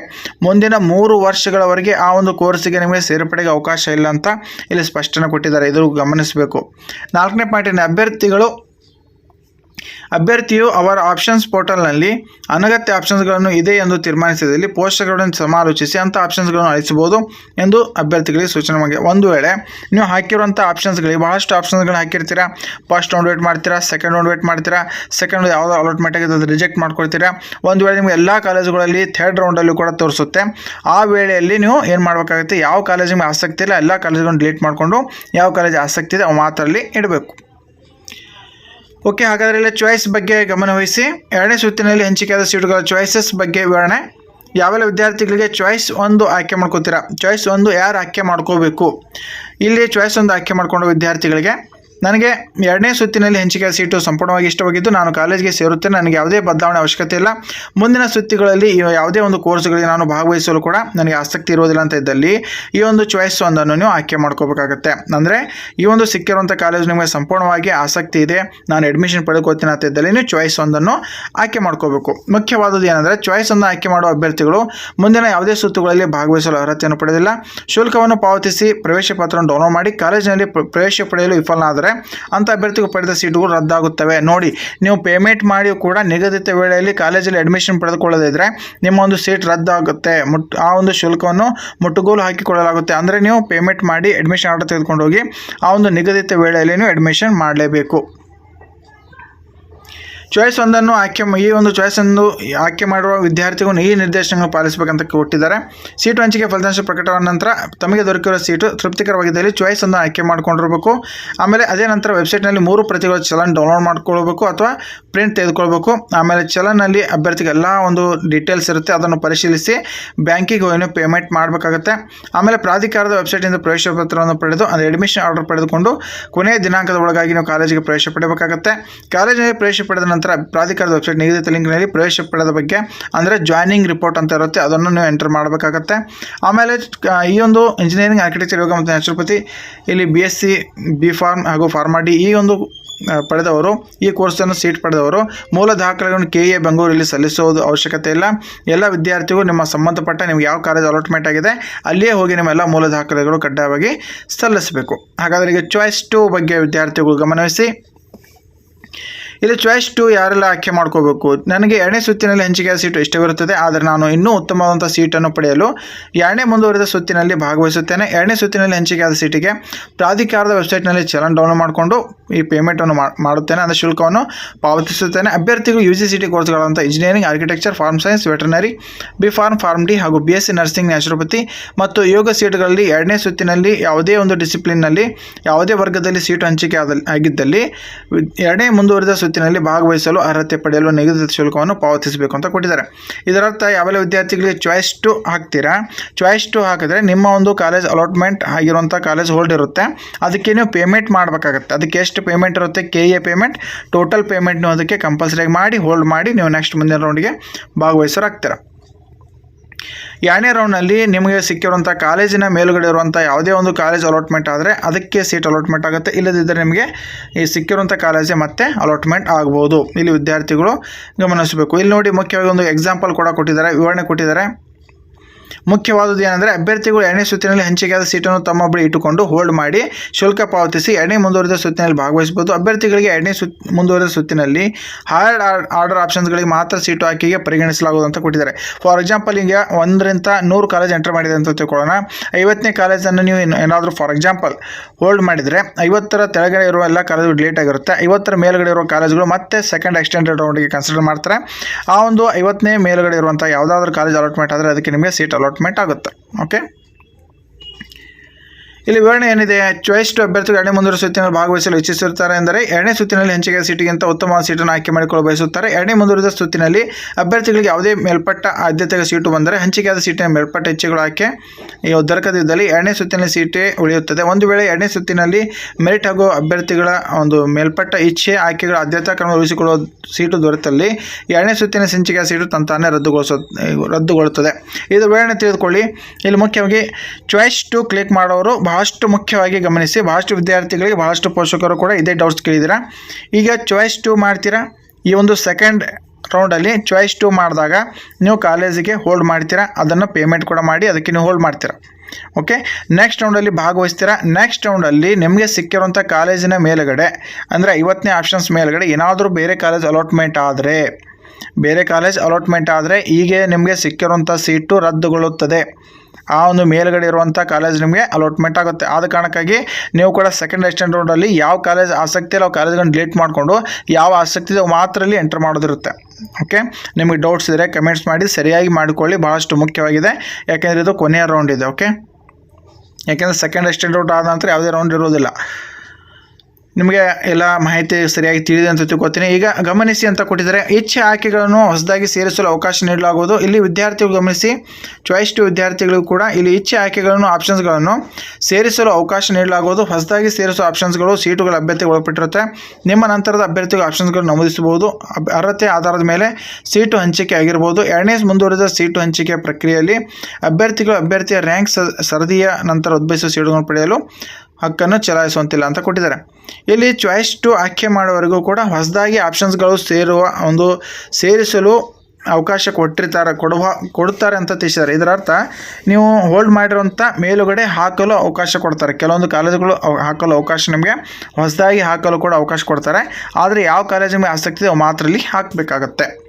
ಮುಂದಿನ ಮೂರು ವರ್ಷಗಳವರೆಗೆ ಆ ಒಂದು ಕೋರ್ಸಿಗೆ ನಿಮಗೆ ಸೇರ್ಪಡೆಗೆ ಅವಕಾಶ ಇಲ್ಲ ಅಂತ ಇಲ್ಲಿ ಸ್ಪಷ್ಟನೆ ಕೊಟ್ಟಿದ್ದಾರೆ. ಇದು ಗಮನಿಸಬೇಕು. ನಾಲ್ಕನೇ ಪಾಯಿಂಟಿನ ಅಭ್ಯರ್ಥಿಗಳು ಅಭ್ಯರ್ಥಿಯು ಅವರ ಆಪ್ಷನ್ಸ್ ಪೋರ್ಟಲ್ನಲ್ಲಿ ಅನಗತ್ಯ ಆಪ್ಷನ್ಸ್ಗಳನ್ನು ಇದೆ ಎಂದು ತೀರ್ಮಾನಿಸಿದಲ್ಲಿ ಪೋಷಕರೊಡನೆ ಸಮಾಲೋಚಿಸಿ ಅಂಥ ಆಪ್ಷನ್ಸ್ಗಳನ್ನು ಅಳಿಸಬಹುದು ಎಂದು ಅಭ್ಯರ್ಥಿಗಳಿಗೆ ಸೂಚನೆ ಒಂದು ವೇಳೆ ನೀವು ಹಾಕಿರುವಂಥ ಆಪ್ಷನ್ಸ್ಗಳಿಗೆ ಬಹಳಷ್ಟು ಆಪ್ಷನ್ಸ್ಗಳನ್ನ ಹಾಕಿರ್ತೀರಾ ಫಸ್ಟ್ ರೌಂಡ್ ವೇಟ್ ಮಾಡ್ತೀರಾ ಸೆಕೆಂಡ್ ರೌಂಡ್ ವೇಟ್ ಮಾಡ್ತೀರಾ ಸೆಕೆಂಡ್ ಯಾವುದೋ ಅಲಾಟ್ಮೆಂಟ್ ಆಗಿದೆ ಅದು ರಿಜೆಕ್ಟ್ ಮಾಡ್ಕೊಳ್ತೀರಾ, ಒಂದು ವೇಳೆ ನಿಮಗೆ ಎಲ್ಲ ಕಾಲೇಜುಗಳಲ್ಲಿ ಥರ್ಡ್ ರೌಂಡಲ್ಲೂ ಕೂಡ ತೋರಿಸುತ್ತೆ. ಆ ವೇಳೆಯಲ್ಲಿ ನೀವು ಏನು ಮಾಡಬೇಕಾಗುತ್ತೆ, ಯಾವ ಕಾಲೇಜಿಗೆ ಆಸಕ್ತಿ ಇಲ್ಲ, ಎಲ್ಲ ಕಾಲೇಜುಗಳನ್ನು ಡಿಲೀಟ್ ಮಾಡಿಕೊಂಡು ಯಾವ ಕಾಲೇಜ್ ಆಸಕ್ತಿ ಇದೆ ಅವು ಮಾತ್ರ ಇಡಬೇಕು. ಓಕೆ, ಹಾಗಾದರೆ ಇಲ್ಲಿ ಚಾಯ್ಸ್ ಬಗ್ಗೆ ಗಮನವಹಿಸಿ ಎರಡನೇ ಸುತ್ತಿನಲ್ಲಿ ಹಂಚಿಕೆಯಾದ ಸೀಟುಗಳ ಚಾಯ್ಸಸ್ ಬಗ್ಗೆ ವಿವರಣೆ. ಯಾವೆಲ್ಲ ವಿದ್ಯಾರ್ಥಿಗಳಿಗೆ ಚಾಯ್ಸ್ ಒಂದು ಆಯ್ಕೆ ಮಾಡ್ಕೋತೀರಾ? ಚಾಯ್ಸ್ ಒಂದು ಯಾರು ಆಯ್ಕೆ ಮಾಡ್ಕೋಬೇಕು? ಇಲ್ಲಿ ಚಾಯ್ಸ್ ಒಂದು ಆಯ್ಕೆ ಮಾಡ್ಕೊಂಡು ವಿದ್ಯಾರ್ಥಿಗಳಿಗೆ. ನನಗೆ ಎರಡನೇ ಸುತ್ತಿನಲ್ಲಿ ಹಂಚಿಕೆ ಸೀಟು ಸಂಪೂರ್ಣವಾಗಿ ಇಷ್ಟವಾಗಿದ್ದು ನಾನು ಕಾಲೇಜಿಗೆ ಸೇರುತ್ತೇನೆ. ನನಗೆ ಯಾವುದೇ ಬದಲಾವಣೆ ಅವಶ್ಯಕತೆ ಇಲ್ಲ. ಮುಂದಿನ ಸುತ್ತಿಗಳಲ್ಲಿ ಯಾವುದೇ ಒಂದು ಕೋರ್ಸ್ಗಳಿಗೆ ನಾನು ಭಾಗವಹಿಸಲು ಕೂಡ ನನಗೆ ಆಸಕ್ತಿ ಇರೋದಿಲ್ಲ ಅಂತ ಇದ್ದಲ್ಲಿ ಈ ಒಂದು ಚಾಯ್ಸ್ ಒಂದನ್ನು ನೀವು ಆಯ್ಕೆ ಮಾಡ್ಕೋಬೇಕಾಗತ್ತೆ. ಅಂದರೆ ಈ ಒಂದು ಸಿಕ್ಕಿರುವಂಥ ಕಾಲೇಜ್ ನಿಮಗೆ ಸಂಪೂರ್ಣವಾಗಿ ಆಸಕ್ತಿ ಇದೆ. ನಾನು ಅಡ್ಮಿಷನ್ ಪಡ್ಕೋತೀನಿ ಅಂತ ಇದ್ದಲ್ಲಿ ನೀವು ಚಾಯ್ಸ್ ಒಂದನ್ನು ಆಯ್ಕೆ ಮಾಡ್ಕೋಬೇಕು. ಮುಖ್ಯವಾದದ್ದು ಏನಂದರೆ ಚಾಯ್ಸ್ ಅನ್ನು ಆಯ್ಕೆ ಮಾಡುವ ಅಭ್ಯರ್ಥಿಗಳು ಮುಂದಿನ ಯಾವುದೇ ಸುತ್ತುಗಳಲ್ಲಿ ಭಾಗವಹಿಸಲು ಅರ್ಹತೆಯನ್ನು ಪಡೆದಿಲ್ಲ. ಶುಲ್ಕವನ್ನು ಪಾವತಿಸಿ ಪ್ರವೇಶ ಪತ್ರವನ್ನು ಡೌನ್ಲೋಡ್ ಮಾಡಿ ಕಾಲೇಜಿನಲ್ಲಿ ಪ್ರವೇಶ ಪಡೆಯಲು ವಿಫಲನಾದರೆ ಅಂಥ ಅಭ್ಯರ್ಥಿಗಳು ಪಡೆದ ಸೀಟುಗಳು ರದ್ದಾಗುತ್ತವೆ. ನೋಡಿ, ನೀವು ಪೇಮೆಂಟ್ ಮಾಡಿ ಕೂಡ ನಿಗದಿತ ವೇಳೆಯಲ್ಲಿ ಕಾಲೇಜಲ್ಲಿ ಅಡ್ಮಿಷನ್ ಪಡೆದುಕೊಳ್ಳದಿದ್ದರೆ ನಿಮ್ಮ ಒಂದು ಸೀಟ್ ರದ್ದಾಗುತ್ತೆ. ಮುಟ್, ಆ ಒಂದು ಶುಲ್ಕವನ್ನು ಮುಟ್ಟುಗೋಲು ಹಾಕಿಕೊಳ್ಳಲಾಗುತ್ತೆ. ಅಂದರೆ ನೀವು ಪೇಮೆಂಟ್ ಮಾಡಿ ಅಡ್ಮಿಷನ್ ಆರ್ಡರ್ ತೆಗೆದುಕೊಂಡು ಹೋಗಿ, ಆ ಒಂದು ನಿಗದಿತ ವೇಳೆಯಲ್ಲಿ ನೀವು ಅಡ್ಮಿಷನ್ ಮಾಡಲೇಬೇಕು. ಚಾಯ್ಸ್ ಒಂದನ್ನು ಆಯ್ಕೆ ಈ ಒಂದು ಚಾಯ್ಸ್ ಅನ್ನು ಆಯ್ಕೆ ಮಾಡುವ ವಿದ್ಯಾರ್ಥಿಗಳು ಈ ನಿರ್ದೇಶನಗಳನ್ನು ಪಾಲಿಸಬೇಕಂತ ಕೊಟ್ಟಿದ್ದಾರೆ. ಸೀಟು ಹಂಚಿಕೆ ಫಲಿತಾಂಶ ಪ್ರಕಟವಾದ ನಂತರ ತಮಗೆ ದೊರಕಿರುವ ಸೀಟು ತೃಪ್ತಿಕರವಾಗಿದ್ದಲ್ಲಿ ಚಾಯ್ಸ್ ಅನ್ನು ಆಯ್ಕೆ ಮಾಡಿಕೊಂಡಿರಬೇಕು. ಆಮೇಲೆ ಅದೇ ನಂತರ ವೆಬ್ಸೈಟ್ನಲ್ಲಿ ಮೂರು ಪ್ರತಿಗಳ ಚಲನ್ ಡೌನ್ಲೋಡ್ ಮಾಡ್ಕೊಳ್ಬೇಕು ಅಥವಾ ಪ್ರಿಂಟ್ ತೆಗೆದುಕೊಳ್ಬೇಕು. ಆಮೇಲೆ ಚಲನಲ್ಲಿ ಅಭ್ಯರ್ಥಿಗೆ ಎಲ್ಲ ಒಂದು ಡೀಟೇಲ್ಸ್ ಇರುತ್ತೆ, ಅದನ್ನು ಪರಿಶೀಲಿಸಿ ಬ್ಯಾಂಕಿಗೆ ಏನು ಪೇಮೆಂಟ್ ಮಾಡಬೇಕಾಗುತ್ತೆ. ಆಮೇಲೆ ಪ್ರಾಧಿಕಾರದ ವೆಬ್ಸೈಟಿಂದ ಪ್ರವೇಶ ಪತ್ರವನ್ನು ಪಡೆದು ಅದು ಅಡ್ಮಿಷನ್ ಆರ್ಡರ್ ಪಡೆದುಕೊಂಡು ಕೊನೆಯ ದಿನಾಂಕದ ಒಳಗಾಗಿ ನೀವು ಕಾಲೇಜಿಗೆ ಪ್ರವೇಶ ಪಡೆಯಬೇಕಾಗುತ್ತೆ ಕಾಲೇಜಿನಲ್ಲಿ ಪ್ರವೇಶ ಪಡೆದ ನಂತರ ಪ್ರಾಧಿಕಾರದ ವೆಬ್ಸೈಟ್ ನಿಗದಿತ ಲಿಂಕ್ನಲ್ಲಿ ಪ್ರವೇಶ ಪಡೆದ ಬಗ್ಗೆ, ಅಂದರೆ ಜಾಯ್ನಿಂಗ್ ರಿಪೋರ್ಟ್ ಅಂತ ಇರುತ್ತೆ, ಅದನ್ನು ನೀವು ಎಂಟರ್ ಮಾಡಬೇಕಾಗತ್ತೆ. ಆಮೇಲೆ ಈ ಒಂದು ಇಂಜಿನಿಯರಿಂಗ್, ಆರ್ಕಿಟೆಕ್ಚರ್, ಯೋಗ ಮತ್ತು ನ್ಯಾಚುರೋಪತಿ, ಇಲ್ಲಿ B S C B pharm ಹಾಗೂ ಫಾರ್ಮಾ ಡಿ ಈ ಒಂದು ಪಡೆದವರು, ಈ ಕೋರ್ಸನ್ನು ಸೀಟ್ ಪಡೆದವರು, ಮೂಲ ದಾಖಲೆಗಳನ್ನು ಕೆ ಎ ಬೆಂಗಳೂರಲ್ಲಿ ಸಲ್ಲಿಸುವುದು ಅವಶ್ಯಕತೆ ಇಲ್ಲ. ಎಲ್ಲ ವಿದ್ಯಾರ್ಥಿಗಳು ನಿಮ್ಮ ಸಂಬಂಧಪಟ್ಟ ನಿಮ್ಗೆ ಯಾವ ಕಾಲೇಜ್ ಅಲಾಟ್ಮೆಂಟ್ ಆಗಿದೆ, ಅಲ್ಲಿಯೇ ಹೋಗಿ ನಿಮ್ಮೆಲ್ಲ ಮೂಲ ದಾಖಲೆಗಳು ಕಡ್ಡಾಯವಾಗಿ ಸಲ್ಲಿಸಬೇಕು. ಹಾಗಾದರೆ ಈಗ ಚಾಯ್ಸ್ ಟು ಬಗ್ಗೆ ವಿದ್ಯಾರ್ಥಿಗಳು ಗಮನವಹಿಸಿ. ಇಲ್ಲಿ ಚಾಯ್ಸ್ ಟು ಯಾರೆಲ್ಲ ಆಯ್ಕೆ ಮಾಡ್ಕೋಬೇಕು? ನನಗೆ ಎರಡನೇ ಸುತ್ತಿನಲ್ಲಿ ಹಂಚಿಕೆ ಸೀಟು ಇಷ್ಟವಿರುತ್ತದೆ ಆದರೆ ನಾನು ಇನ್ನೂ ಉತ್ತಮವಾದಂಥ ಸೀಟನ್ನು ಪಡೆಯಲು ಎರಡನೇ ಮುಂದುವರಿದ ಸುತ್ತಿನಲ್ಲಿ ಭಾಗವಹಿಸುತ್ತೇನೆ. ಎರಡನೇ ಸುತ್ತಿನಲ್ಲಿ ಹಂಚಿಕೆಯಾದ ಸೀಟಿಗೆ ಪ್ರಾಧಿಕಾರದ ವೆಬ್ಸೈಟ್ನಲ್ಲಿ ಚಲನ್ ಡೌನ್ಲೋಡ್ ಮಾಡಿಕೊಂಡು ಈ ಪೇಮೆಂಟನ್ನು ಮಾಡುತ್ತೇನೆ. ಅಂದರೆ ಶುಲ್ಕವನ್ನು ಪಾವತಿಸುತ್ತೇನೆ. ಅಭ್ಯರ್ಥಿಗಳು U G C T engineering, architecture, farm science, veterinary, B pharm pharm D ಹಾಗೂ ಬಿ ಎಸ್ ನರ್ಸಿಂಗ್, ನ್ಯಾಚುರೋಪತಿ ಮತ್ತು ಯೋಗ ಸೀಟ್ಗಳಲ್ಲಿ ಎರಡನೇ ಸುತ್ತಿನಲ್ಲಿ ಯಾವುದೇ ಒಂದು ಡಿಸಿಪ್ಲಿನ್ನಲ್ಲಿ ಯಾವುದೇ ವರ್ಗದಲ್ಲಿ ಸೀಟು ಹಂಚಿಕೆ ಆಗಿದ್ದಲ್ಲಿ, ಎರಡನೇ ಮುಂದುವರಿದ ಸುತ್ತಿನಲ್ಲಿ ಭಾಗವಹಿಸಲು ಅರ್ಹತೆ ಪಡೆಯಲು ನಿಗದಿತ ಶುಲ್ಕವನ್ನು ಪಾವತಿಸಬೇಕು ಅಂತ ಕೊಟ್ಟಿದ್ದಾರೆ. ಇದರರ್ಥ ಯಾವೆಲ್ಲ ವಿದ್ಯಾರ್ಥಿಗಳಿಗೆ ಚಾಯ್ಸ್ ಟು ಹಾಕ್ತೀರಾ? ಚಾಯ್ಸ್ ಟು ಹಾಕಿದ್ರೆ ನಿಮ್ಮ ಒಂದು ಕಾಲೇಜ್ ಅಲಾಟ್ಮೆಂಟ್ ಆಗಿರುವಂಥ ಕಾಲೇಜ್ ಹೋಲ್ಡ್ ಇರುತ್ತೆ. ಅದಕ್ಕೆ ನೀವು ಪೇಮೆಂಟ್ ಮಾಡಬೇಕಾಗುತ್ತೆ. ಅದಕ್ಕೆ ಎಷ್ಟು ಪೇಮೆಂಟ್ ಇರುತ್ತೆ? K A payment total payment ನೀವು ಅದಕ್ಕೆ ಕಂಪಲ್ಸರಿಯಾಗಿ ಮಾಡಿ ಹೋಲ್ಡ್ ಮಾಡಿ, ನೀವು ನೆಕ್ಸ್ಟ್ ಮುಂದಿನ ರೌಂಡ್ಗೆ ಭಾಗವಹಿಸೋರಾಗ್ತೀರಾ. ಎರಡನೇ ರೌಂಡ್ನಲ್ಲಿ ನಿಮಗೆ ಸಿಕ್ಕಿರುವಂಥ ಕಾಲೇಜಿನ ಮೇಲುಗಡೆ ಇರುವಂಥ ಯಾವುದೇ ಒಂದು ಕಾಲೇಜ್ ಅಲಾಟ್ಮೆಂಟ್ ಆದರೆ ಅದಕ್ಕೆ ಸೀಟ್ ಅಲಾಟ್ಮೆಂಟ್ ಆಗುತ್ತೆ. ಇಲ್ಲದಿದ್ದರೆ ನಿಮಗೆ ಈ ಸಿಕ್ಕಿರುವಂಥ ಕಾಲೇಜೇ ಮತ್ತೆ ಅಲಾಟ್ಮೆಂಟ್ ಆಗ್ಬೋದು. ಇಲ್ಲಿ ವಿದ್ಯಾರ್ಥಿಗಳು ಗಮನಿಸಬೇಕು. ಇಲ್ಲಿ ನೋಡಿ ಮುಖ್ಯವಾಗಿ ಒಂದು ಎಕ್ಸಾಂಪಲ್ ಕೂಡ ಕೊಟ್ಟಿದ್ದಾರೆ. ವಿವರಣೆ ಕೊಟ್ಟಿದ್ದಾರೆ. ಮುಖ್ಯವಾದುದು ಏನಂದರೆ, ಅಭ್ಯರ್ಥಿಗಳು ಎರಡನೇ ಸುತ್ತಿನಲ್ಲಿ ಹಂಚಿಕೆಯಾದ ಸೀಟನ್ನು ತಮ್ಮ ಬಳಿ ಇಟ್ಟುಕೊಂಡು ಹೋಲ್ಡ್ ಮಾಡಿ ಶುಲ್ಕ ಪಾವತಿಸಿ ಎರಡನೇ ಮುಂದುವರಿದ ಸುತ್ತಿನಲ್ಲಿ ಭಾಗವಹಿಸಬಹುದು. ಅಭ್ಯರ್ಥಿಗಳಿಗೆ ಎರಡನೇ ಸುತ್, ಮುಂದುವರಿದ ಸುತ್ತಿನಲ್ಲಿ ಹಾರ್ಡ್ ಆರ್ಡರ್ ಆಪ್ಷನ್ಸ್ಗಳಿಗೆ ಮಾತ್ರ ಸೀಟು ಹಾಕಿಗೆ ಪರಿಗಣಿಸಲಾಗುವುದು ಅಂತ ಕೊಟ್ಟಿದ್ದಾರೆ. ಫಾರ್ ಎಕ್ಸಾಂಪಲ್ ಈಗ ಒಂದರಿಂದ ನೂರು ಕಾಲೇಜ್ ಎಂಟರ್ ಮಾಡಿದೆ ಅಂತ ತಿಳ್ಕೊಳ್ಳೋಣ. ಐವತ್ತನೇ ಕಾಲೇಜನ್ನು ನೀವು ಏನ್- ಏನಾದರೂ ಫಾರ್ ಎಕ್ಸಾಂಪಲ್ ಹೋಲ್ಡ್ ಮಾಡಿದರೆ, ಐವತ್ತರ ತೆಳಗಡೆ ಇರುವ ಎಲ್ಲ ಕಾಲೇಜುಗಳು ಲೇಟ್ ಆಗಿರುತ್ತೆ. ಐವತ್ತರ ಮೇಲ್ಗಡೆ ಇರುವ ಕಾಲೇಜುಗಳು ಮತ್ತೆ ಸೆಕೆಂಡ್ ಎಕ್ಸ್ಟೆಂಡೆಡ್ ರೌಂಡಿಗೆ ಕನ್ಸಿಡರ್ ಮಾಡ್ತಾರೆ. ಆ ಒಂದು ಐವತ್ತನೇ ಮೇಲ್ಗಡೆ ಇರುವಂಥ ಯಾವುದಾದ್ರೂ ಕಾಲೇಜ್ ಅಲಾಟ್ಮೆಂಟ್ ಆದರೆ ಅದಕ್ಕೆ ನಿಮಗೆ ಸೀಟ್ ಅಲಾಟ್ಮೆಂಟ್ ಆಗುತ್ತೆ ಓಕೆ ಇಲ್ಲಿ ವಿವರಣೆ ಏನಿದೆ? ಚಾಯ್ಸ್ ಟು ಅಭ್ಯರ್ಥಿಗಳು ಎರಡನೇ ಮುಂದಿನ ಸುತ್ತಿನಲ್ಲಿ ಭಾಗವಹಿಸಲು ಇಚ್ಛಿಸಿರುತ್ತಾರೆ ಎಂದರೆ ಎರಡನೇ ಸುತ್ತಿನಲ್ಲಿ ಹಂಚಿಕೆ ಸೀಟಿಗಿಂತ ಉತ್ತಮ ಸೀಟನ್ನು ಆಯ್ಕೆ ಮಾಡಿಕೊಳ್ಳಲು ಬಯಸುತ್ತಾರೆ. ಎರಡನೇ ಮುಂದುವರಿದ ಸುತ್ತಿನಲ್ಲಿ ಅಭ್ಯರ್ಥಿಗಳಿಗೆ ಯಾವುದೇ ಮೇಲ್ಪಟ್ಟ ಆದ್ಯತೆಯ ಸೀಟು ಬಂದರೆ ಹಂಚಿಕೆಯಾದ ಸೀಟಿನ ಮೇಲ್ಪಟ್ಟ ಹೆಚ್ಚುಗಳ ಆಯ್ಕೆ ದೊರಕದಿದ್ದಲ್ಲಿ ಎರಡನೇ ಸುತ್ತಿನಲ್ಲಿ ಸೀಟೇ ಉಳಿಯುತ್ತದೆ. ಒಂದು ವೇಳೆ ಎರಡನೇ ಸುತ್ತಿನಲ್ಲಿ ಮೆರಿಟ್ ಹಾಗೂ ಅಭ್ಯರ್ಥಿಗಳ ಒಂದು ಮೇಲ್ಪಟ್ಟ ಇಚ್ಛೆ, ಆಯ್ಕೆಗಳ ಆದ್ಯತಾ ಕ್ರಮ ಉಳಿಸಿಕೊಳ್ಳುವ ಸೀಟು ದೊರೆತಲ್ಲಿ ಎರಡನೇ ಸುತ್ತಿನ ಸಂಚಿಕೆಯ ಸೀಟು ತಂತಾನೇ ರದ್ದುಗೊಳಿಸ, ರದ್ದುಗೊಳ್ಳುತ್ತದೆ. ಇದು ವಿವರಣೆ ತಿಳಿದುಕೊಳ್ಳಿ. ಇಲ್ಲಿ ಮುಖ್ಯವಾಗಿ ಚಾಯ್ಸ್ ಟು ಕ್ಲಿಕ್ ಮಾಡೋರು ಬಹಳಷ್ಟು ಮುಖ್ಯವಾಗಿ ಗಮನಿಸಿ, ಬಹಳಷ್ಟು ವಿದ್ಯಾರ್ಥಿಗಳಿಗೆ ಬಹಳಷ್ಟು ಪೋಷಕರು ಕೂಡ ಇದೇ ಡೌಟ್ಸ್ ಕೇಳಿದ್ದೀರಾ? ಈಗ ಚಾಯ್ಸ್ ಟು ಮಾಡ್ತೀರಾ? ಈ ಒಂದು ಸೆಕೆಂಡ್ ರೌಂಡಲ್ಲಿ ಚಾಯ್ಸ್ ಟು ಮಾಡಿದಾಗ ನೀವು ಕಾಲೇಜಿಗೆ ಹೋಲ್ಡ್ ಮಾಡ್ತೀರಾ? ಅದನ್ನು ಪೇಮೆಂಟ್ ಕೂಡ ಮಾಡಿ ಅದಕ್ಕೆ ನೀವು ಹೋಲ್ಡ್ ಮಾಡ್ತೀರಾ? ಓಕೆ ನೆಕ್ಸ್ಟ್ ರೌಂಡಲ್ಲಿ ಭಾಗವಹಿಸ್ತೀರಾ? ನೆಕ್ಸ್ಟ್ ರೌಂಡಲ್ಲಿ ನಿಮಗೆ ಸಿಕ್ಕಿರುವಂಥ ಕಾಲೇಜಿನ ಮೇಲುಗಡೆ, ಅಂದರೆ ಐವತ್ತನೇ ಆಪ್ಷನ್ಸ್ ಮೇಲುಗಡೆ ಏನಾದರೂ ಬೇರೆ ಕಾಲೇಜ್ ಅಲಾಟ್ಮೆಂಟ್ ಆದರೆ, ಬೇರೆ ಕಾಲೇಜ್ ಅಲಾಟ್ಮೆಂಟ್ ಆದರೆ ಈಗ ನಿಮಗೆ ಸಿಕ್ಕಿರುವಂಥ ಸೀಟು ರದ್ದುಗೊಳ್ಳುತ್ತದೆ. ಆ ಒಂದು ಮೇಲ್ಗಡೆ ಇರುವಂಥ ಕಾಲೇಜ್ ನಿಮಗೆ ಅಲಾಟ್ಮೆಂಟ್ ಆಗುತ್ತೆ. ಆದ ಕಾರಣಕ್ಕಾಗಿ ನೀವು ಕೂಡ ಸೆಕೆಂಡ್ ಎಕ್ಸ್ಟೆಂಡ್ ರೌಂಡಲ್ಲಿ ಯಾವ ಕಾಲೇಜ್ ಆಸಕ್ತಿ ಇಲ್ಲ, ಆ ಕಾಲೇಜ್ಗಳನ್ನ ಡಿಲೀಟ್ ಮಾಡಿಕೊಂಡು ಯಾವ ಆಸಕ್ತಿ ಮಾತ್ರ ಅಲ್ಲಿ ಎಂಟರ್ ಮಾಡೋದಿರುತ್ತೆ. ಓಕೆ ನಿಮಗೆ ಡೌಟ್ಸ್ ಇದ್ದರೆ ಕಮೆಂಟ್ಸ್ ಮಾಡಿ ಸರಿಯಾಗಿ ಮಾಡಿಕೊಳ್ಳಿ ಭಾಳಷ್ಟು ಮುಖ್ಯವಾಗಿದೆ. ಯಾಕೆಂದರೆ ಇದು ಕೊನೆಯ ರೌಂಡ್ ಇದೆ ಓಕೆ ಯಾಕೆಂದರೆ ಸೆಕೆಂಡ್ ಎಕ್ಸ್ಟೆಂಡ್ ರೌಂಡ್ ಆದ ನಂತರ ಯಾವುದೇ ರೌಂಡ್ ಇರೋದಿಲ್ಲ ನಿಮಗೆ ಎಲ್ಲ ಮಾಹಿತಿ ಸರಿಯಾಗಿ ತಿಳಿದೆ ಅಂತ ತಿಳ್ಕೊತೀನಿ. ಈಗ ಗಮನಿಸಿ ಅಂತ ಕೊಟ್ಟಿದ್ದಾರೆ ಹೆಚ್ಚು ಆಯ್ಕೆಗಳನ್ನು ಹೊಸದಾಗಿ ಸೇರಿಸಲು ಅವಕಾಶ ನೀಡಲಾಗುವುದು. ಇಲ್ಲಿ ವಿದ್ಯಾರ್ಥಿಗಳು ಗಮನಿಸಿ ಚಾಯ್ಸ್ ಟು ವಿದ್ಯಾರ್ಥಿಗಳು ಕೂಡ ಇಲ್ಲಿ ಹೆಚ್ಚು ಆಯ್ಕೆಗಳನ್ನು ಆಪ್ಷನ್ಸ್ಗಳನ್ನು ಸೇರಿಸಲು ಅವಕಾಶ ನೀಡಲಾಗುವುದು. ಹೊಸದಾಗಿ ಸೇರಿಸುವ ಆಪ್ಷನ್ಸ್ಗಳು ಸೀಟುಗಳ ಅಭ್ಯರ್ಥಿಗೆ ಒಳಪಟ್ಟಿರುತ್ತೆ. ನಿಮ್ಮ ನಂತರದ ಅಭ್ಯರ್ಥಿಗಳ ಆಪ್ಷನ್ಸ್ಗಳನ್ನು ನಮೂದಿಸಬಹುದು. ಅರ್ಹತೆ ಆಧಾರದ ಮೇಲೆ ಸೀಟು ಹಂಚಿಕೆ ಆಗಿರಬಹುದು ಎರಡನೇ ಮುಂದುವರಿದ ಸೀಟು ಹಂಚಿಕೆ ಪ್ರಕ್ರಿಯೆಯಲ್ಲಿ ಅಭ್ಯರ್ಥಿಗಳು ಅಭ್ಯರ್ಥಿಯ ರ್ಯಾಂಕ್ ಸರದಿಯ ನಂತರ ಉದ್ಭವಿಸುವ ಸೀಟುಗಳನ್ನು ಪಡೆಯಲು ಹಕ್ಕನ್ನು ಚಲಾಯಿಸುವಂತಿಲ್ಲ ಅಂತ ಕೊಟ್ಟಿದ್ದಾರೆ. ಇಲ್ಲಿ ಚಾಯ್ಸ್ ಟು ಆಯ್ಕೆ ಮಾಡುವವರೆಗೂ ಕೂಡ ಹೊಸದಾಗಿ ಆಪ್ಷನ್ಸ್ಗಳು ಸೇರುವ ಒಂದು ಸೇರಿಸಲು ಅವಕಾಶ ಕೊಟ್ಟಿರ್ತಾರೆ, ಕೊಡುವ, ಕೊಡುತ್ತಾರೆ ಅಂತ ತಿಳಿಸಿದ್ದಾರೆ. ಇದರ ಅರ್ಥ ನೀವು ಹೋಲ್ಡ್ ಮಾಡಿರುವಂಥ ಮೇಲುಗಡೆ ಹಾಕಲು ಅವಕಾಶ ಕೊಡ್ತಾರೆ. ಕೆಲವೊಂದು ಕಾಲೇಜುಗಳು ಹಾಕಲು ಅವಕಾಶ ನಿಮಗೆ ಹೊಸದಾಗಿ ಹಾಕಲು ಕೂಡ ಅವಕಾಶ ಕೊಡ್ತಾರೆ. ಆದರೆ ಯಾವ ಕಾಲೇಜ್ ಆಸಕ್ತಿ ಮಾತ್ರ ಇಲ್ಲಿ ಹಾಕಬೇಕಾಗತ್ತೆ.